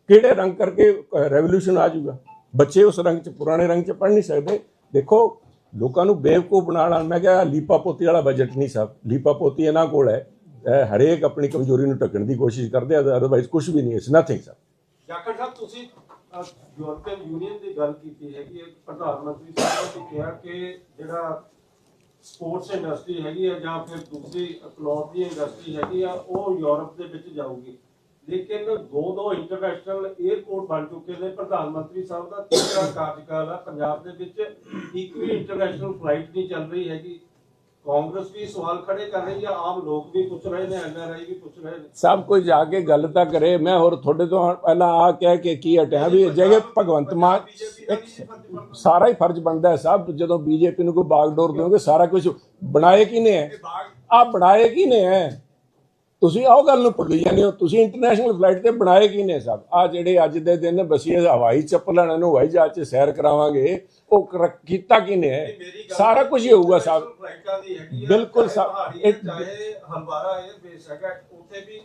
ਕਿਹੜੇ ਰੰਗ ਕਰਕੇ ਰੈਵੋਲੂਸ਼ਨ ਆ ਜਾਊਗਾ? ਬੱਚੇ ਉਸ ਰੰਗ ਚ, ਪੁਰਾਣੇ ਰੰਗ ਚ ਪੜ ਨਹੀਂ ਸਕਦੇ। ਦੇਖੋ, ਲੋਕਾਂ ਨੂੰ ਬੇਵਕੂਫ ਬਣਾਉਣਾ ਮੈਂ ਕਿਹਾ ਲੀਪਾ ਪੋਤੀ ਵਾਲਾ ਬਜਟ ਨਹੀਂ ਸਾਹਿਬ ਲੀਪਾ ਪੋਤੀ ਇਹਨਾਂ ਕੋਲ ਹੈ। ਹਰੇਕ ਆਪਣੀ ਕਮਜ਼ੋਰੀ ਨੂੰ ਢੱਕਣ ਦੀ ਕੋਸ਼ਿਸ਼ ਕਰਦੇ ਆ ਅਦਰਵਾਈਜ਼ ਕੁਝ ਵੀ ਨਹੀਂ it's nothing sir doctor sahib, ਤੁਸੀਂ ਯੂਰਪੀਅਨ ਯੂਨੀਅਨ ਦੀ ਗੱਲ ਕੀਤੀ ਹੈ ਪ੍ਰਧਾਨ ਮੰਤਰੀ ਸਾਹਿਬ ਨੇ ਕਿਹਾ ਕਿ ਜਿਹੜਾ ਸਪੋਰਟਸ ਇੰਡਸਟਰੀ ਹੈਗੀ ਹੈ ਜਾਂ ਫਿਰ ਦੂਸਰੀ ਕਲੌਥ ਦੀ ਇੰਡਸਟਰੀ ਹੈਗੀ ਆ, ਉਹ ਯੂਰਪ ਦੇ ਵਿੱਚ ਜਾਊਗੀ। ਲੇਕਿਨ ਦੋ ਦੋ ਇੰਟਰਨੈਸ਼ਨਲ 에ਅਰਪੋਰਟ ਬਣ ਚੁੱਕੇ ਨੇ। ਪ੍ਰਧਾਨ ਮੰਤਰੀ ਸਾਹਿਬ ਦਾ ਤੀਸਰਾ ਕਾਰਜਕਾਲ ਆ। ਪੰਜਾਬ ਦੇ ਵਿੱਚ ਇੱਕ ਵੀ ਇੰਟਰਨੈਸ਼ਨਲ ਫਲਾਈਟ ਨਹੀਂ ਚੱਲ ਰਹੀ ਹੈਗੀ। ਕਾਂਗਰਸ ਵੀ ਸਵਾਲ ਖੜੇ ਕਰ ਰਹੀ ਆ ਆਮ ਲੋਕ ਵੀ ਪੁੱਛ ਰਹੇ ਨੇ ਐਨਆਰਆਈ ਵੀ ਪੁੱਛ ਰਹੇ ਨੇ। ਸਭ ਕੋਈ ਜਾ ਕੇ ਗੱਲ ਤਾਂ ਕਰੇ ਮੈਂ ਹੋਰ ਤੁਹਾਡੇ ਤੋਂ ਪਹਿਲਾਂ ਆ ਕਹਿ ਕੇ ਕੀ ਹਟਿਆ ਵੀ ਜੇ ਭਗਵੰਤ ਮਾਨ ਸਾਰਾ ਹੀ ਫਰਜ਼ ਬਣਦਾ ਹੈ ਸਭ ਜਦੋਂ ਬੀਜੇਪੀ ਨੂੰ ਕੋਈ ਬਾਗਡੋਰ ਦਿਓਗੇ ਸਾਰਾ ਕੁਝ ਬਣਾਏ ਕਿਨੇ ਹੈ? ਆ ਬਣਾਏ ਕਿਨੇ ਹੈ? ਤੁਸੀਂ ਆਹ ਗੱਲ ਨੂੰ ਭੁੱਲ ਜਾਂਦੇ ਹੋ ਤੁਸੀਂ ਇੰਟਰਨੈਸ਼ਨਲ ਫਲਾਈਟ ਤੇ ਬਣਾਏ ਕਿਨੇ ਸਭ? ਆ ਜਿਹੜੇ ਅੱਜ ਦੇ ਦਿਨ ਬਸੀਏ ਹਵਾਈ ਚੱਪਲਾਂ ਨੂੰ ਹਵਾਈ ਜਹਾਜ਼ 'ਚ ਸੈਰ ਕਰਾਵਾਂਗੇ ਉਹ ਕੀਤਾ ਕਿਨੇ ਹੈ ਸਾਰਾ ਕੁਝ ਹੀ ਹੋਊਗਾ ਸਾਹਿਬ ਬਿਲਕੁਲ ਚਾਹੇ ਸਾ- ਪਹਾੜੀ ਇੱਕ- ਹੈ, ਚਾਹੇ ਹਲਵਾਰਾ 에ਅਰ ਬੇਸ ਹੈਗਾ ਉੱਥੇ ਵੀ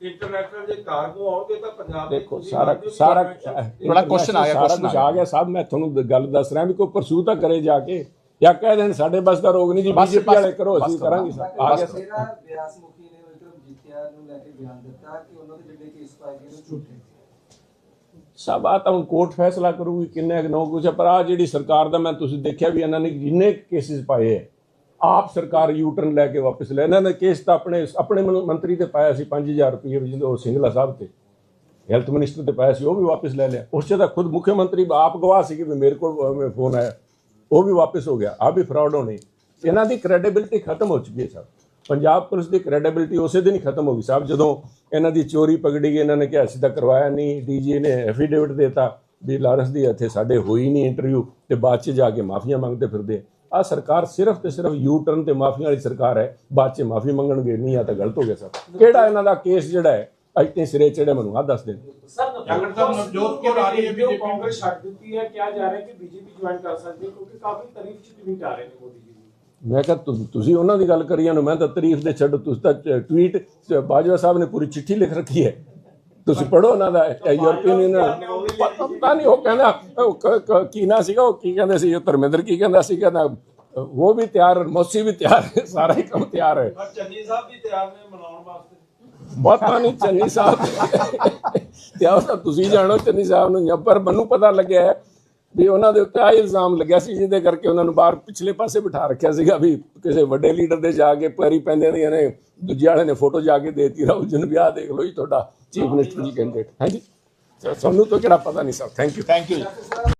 ਇੰਟਰਨੈਸ਼ਨਲ ਜੇ ਕਾਰਗੋ ਆਉਣਗੇ ਤਾਂ ਪੰਜਾਬ ਦੇ ਦੇਖੋ ਸਾਰਾ ਕਿ ਸਾਰਾ ਬੜਾ question ਆ ਗਿਆ, ਕੁਝ ਆ ਗਿਆ। ਸਾਹਿਬ ਮੈਂ ਤੁਹਾਨੂੰ ਗੱਲ ਦੱਸ ਰਿਹਾ ਵੀ ਕੋਈ ਪਰਸੂ ਤਾਂ ਕਰੇ ਜਾ ਕੇ। ਜਾਂ ਕਹਿ ਦੇਣ ਸਾਡੇ ਬਸ ਦਾ ਰੋਗ ਨਹੀਂ ਜੀ ਬਸ- ਬੀਜੇਪੀ ਵਾਲੇ ਕਰੋ ਅਸੀਂ। ਕਰਾਂਗੇ ਸਾਹਿਬ ਆ ਗਿਆ ਸਾਹਿਬ। ਜਿਹੜਾ ਬਿਆਸ ਮੁਖੀ ਨੇ ਵਿਕਰਮ ਜੀਤਿਆ ਨੂੰ ਲੈ ਕੇ ਬਿਆਨ ਦਿੱਤਾ ਕਿ ਉਹਨਾਂ ਦੇ ਜਿਹੜੇ ਕੇਸ ਪਾਏ ਗਏ ਨੇ ਝੂਠੇ ਸਭ ਆ ਤਾਂ ਹੁਣ ਕੋਰਟ ਫੈਸਲਾ ਕਰੂਗੀ ਕਿੰਨੇ ਕੁ ਨੋ ਕੁਛ ਹੈ, ਪਰ ਆ ਜਿਹੜੀ ਸਰਕਾਰ ਦਾ ਮੈਂ ਤੁਸੀਂ ਦੇਖਿਆ ਵੀ ਇਹਨਾਂ ਨੇ ਜਿੰਨੇ ਕੇਸਿਸ ਪਾਏ ਹੈ ਆਪ ਸਰਕਾਰ ਯੂ ਟਰਨ ਲੈ ਕੇ ਵਾਪਸ ਲੈ ਇਹਨਾਂ ਨੇ ਕੇਸ ਤਾਂ ਆਪਣੇ ਆਪਣੇ ਮਨ- ਮੰਤਰੀ ਤੇ ਪਾਇਆ ਸੀ 5000 ਰੁਪਏ ਵੀ ਜਿਹਦੇ ਉਹ ਸਿੰਗਲਾ ਸਾਹਿਬ ਤੇ ਹੈਲਥ ਮਿਨਿਸਟਰ ਤੇ ਪਾਇਆ ਸੀ ਉਹ ਵੀ ਵਾਪਸ ਲੈ ਲਿਆ ਉਸ 'ਚ ਤਾਂ ਖੁਦ ਮੁੱਖ ਮੰਤਰੀ ਆਪ ਗਵਾਹ ਸੀ ਕਿ ਵੀ ਮੇਰੇ ਕੋਲ ਫੋਨ ਆਇਆ ਉਹ ਵੀ ਵਾਪਸ ਹੋ ਗਿਆ ਆ ਵੀ ਫਰਾਡ ਹੋਣੇ ਇਹਨਾਂ ਦੀ ਕ੍ਰੈਡੀਬਿਲਿਟੀ ਖਤਮ ਹੋ ਚੁੱਕੀ ਹੈ ਸਰ ਪੰਜਾਬ ਪੁਲਿਸ ਦੀ ਕ੍ਰੈਡੀਬਿਲਿਟੀ ਉਸੇ ਦਿਨ ਹੀ ਖਤਮ ਹੋ ਗਈ ਸਾਹਿਬ ਜਦੋਂ ਇਹਨਾਂ ਦੀ ਚੋਰੀ ਪਕੜੀ ਗਈ ਇਹਨਾਂ ਨੇ ਕਿਹਾ ਅਸੀਂ ਤਾਂ ਕਰਵਾਇਆ ਨਹੀਂ ਡੀਜੀ ਨੇ ਐਫੀਡੇਵਿਟ ਦਿੱਤਾ ਵੀ ਲਾਰੈਂਸ ਦੀ ਇੱਥੇ ਸਾਡੇ ਹੋਈ ਨਹੀਂ ਇੰਟਰਵਿਊ ਤੇ ਬਾਅਦ ਚ ਜਾ ਕੇ ਮਾਫੀਆਂ ਮੰਗਦੇ ਫਿਰਦੇ ਆ। ਸਰਕਾਰ ਸਿਰਫ ਤੇ ਸਿਰਫ ਯੂ ਟਰਨ ਤੇ ਮਾਫੀਆਂ ਵਾਲੀ ਸਰਕਾਰ ਹੈ ਬਾਅਦ ਚ ਮਾਫੀ ਮੰਗਣਗੇ ਨਹੀਂ ਆ ਤਾਂ ਗਲਤ ਹੋ ਗਿਆ ਸਰ। ਕਿਹੜਾ ਇਹਨਾਂ ਦਾ ਕੇਸ ਜਿਹੜਾ ਹੈ ਅੱਜ ਤੇ ਸਿਰੇ ਚੜੇ ਮੈਨੂੰ ਆ ਦੱਸ ਦੇਣ ਸਰ ਜਾਗਰਣ ਸਾਹਿਬ, ਨਵਜੋਤ ਕੌਰ ਆ ਰਹੀ ਹੈ ਜੋ BJP ਕਾਂਗਰਸ ਛੱਡ ਦਿੱਤੀ ਹੈ ਕਿਹਾ ਜਾ ਰਿਹਾ ਹੈ ਕਿ ਬੀਜੇਪੀ ਜੁਆਇਨ ਕਰ ਸਕਦੀ ਹੈ ਕਿਉਂਕਿ ਕਾਫੀ ਤਾਰੀਫ ਚ ਟਵੀਟ ਆ ਰਹੇ ਨੇ ਮੋਦੀ ਜੀ। ਦੀ ਮੈਂ ਕਿਹਾ ਤੁਸੀਂ ਉਹਨਾਂ ਦੀ ਗੱਲ ਕਰੀ ਜਾਂਦੇ ਮੈਂ ਤਾਂ ਤਾਰੀਫ ਦੇ ਛੱਡ ਤੁਸੀਂ ਤਾਂ ਟਵੀਟ ਬਾਜਵਾ ਸਾਹਿਬ ਨੇ ਪੂਰੀ ਚਿੱਠੀ ਲਿਖ ਰੱਖੀ ਹੈ। ਤੁਸੀਂ ਪੜੋ ਉਹਨਾਂ ਦਾ ਯੂਰਪੀਅਨ ਯੂਨੀਅਨ ਪਤਾ ਨਹੀਂ ਉਹ ਕਹਿੰਦਾ ਕ- ਨਾ ਸੀਗਾ ਉਹ ਕੀ ਕਹਿੰਦੇ ਸੀ ਉਹ ਧਰਮਿੰਦਰ ਕੀ ਕਹਿੰਦਾ ਸੀ ਕਹਿੰਦਾ ਉਹ ਵੀ ਤਿਆਰ ਮੋਸੀ ਵੀ ਤਿਆਰ ਹੈ ਸਾਰਾ ਹੀ ਕੰਮ ਤਿਆਰ ਹੈ। ਚੰਨੀ ਸਾਹਿਬ ਵੀ ਤਿਆਰ ਨੇ ਮਨਾਉਣ ਵਾਸਤੇ। ਪਤਾ ਨਹੀਂ ਚੰਨੀ ਸਾਹਿਬ। ਤੇ ਉਹ ਤਾਂ ਤੁਸੀਂ ਜਾਣੋ ਚੰਨੀ ਸਾਹਿਬ ਨੂੰ ਪਰ ਮੈਨੂੰ ਪਤਾ ਲੱਗਿਆ ਹੈ ਵੀ ਉਹਨਾਂ ਦੇ ਉੱਤੇ ਆ ਇਲਜ਼ਾਮ ਲੱਗਿਆ ਸੀ, ਜਿਹਦੇ ਕਰਕੇ ਉਹਨਾਂ ਨੂੰ ਬਾਹਰ ਪਿਛਲੇ ਪਾਸੇ ਬਿਠਾ ਰੱਖਿਆ ਸੀਗਾ ਵੀ ਕਿਸੇ ਵੱਡੇ ਲੀਡਰ ਦੇ ਜਾ ਕੇ ਪੈਰੀ ਪੈਂਦੇ ਦੀਆਂ ਨੇ ਦੂਜੇ ਵਾਲੇ ਨੇ ਫੋਟੋ ਜਾ ਕੇ ਦੇਤੀ, ਰਾਹੁਲ ਜੀ ਨੂੰ ਵੀ ਆਹ ਦੇਖ ਲਓ ਜੀ, ਤੁਹਾਡਾ ਚੀਫ ਮਿਨਿਸਟਰ ਜੀ ਕੈਂਡੀਡੇਟ ਹਾਂਜੀ। ਸਾਨੂੰ ਤਾਂ ਕਿਹੜਾ ਪਤਾ ਨਹੀਂ, sir. Thank you thank you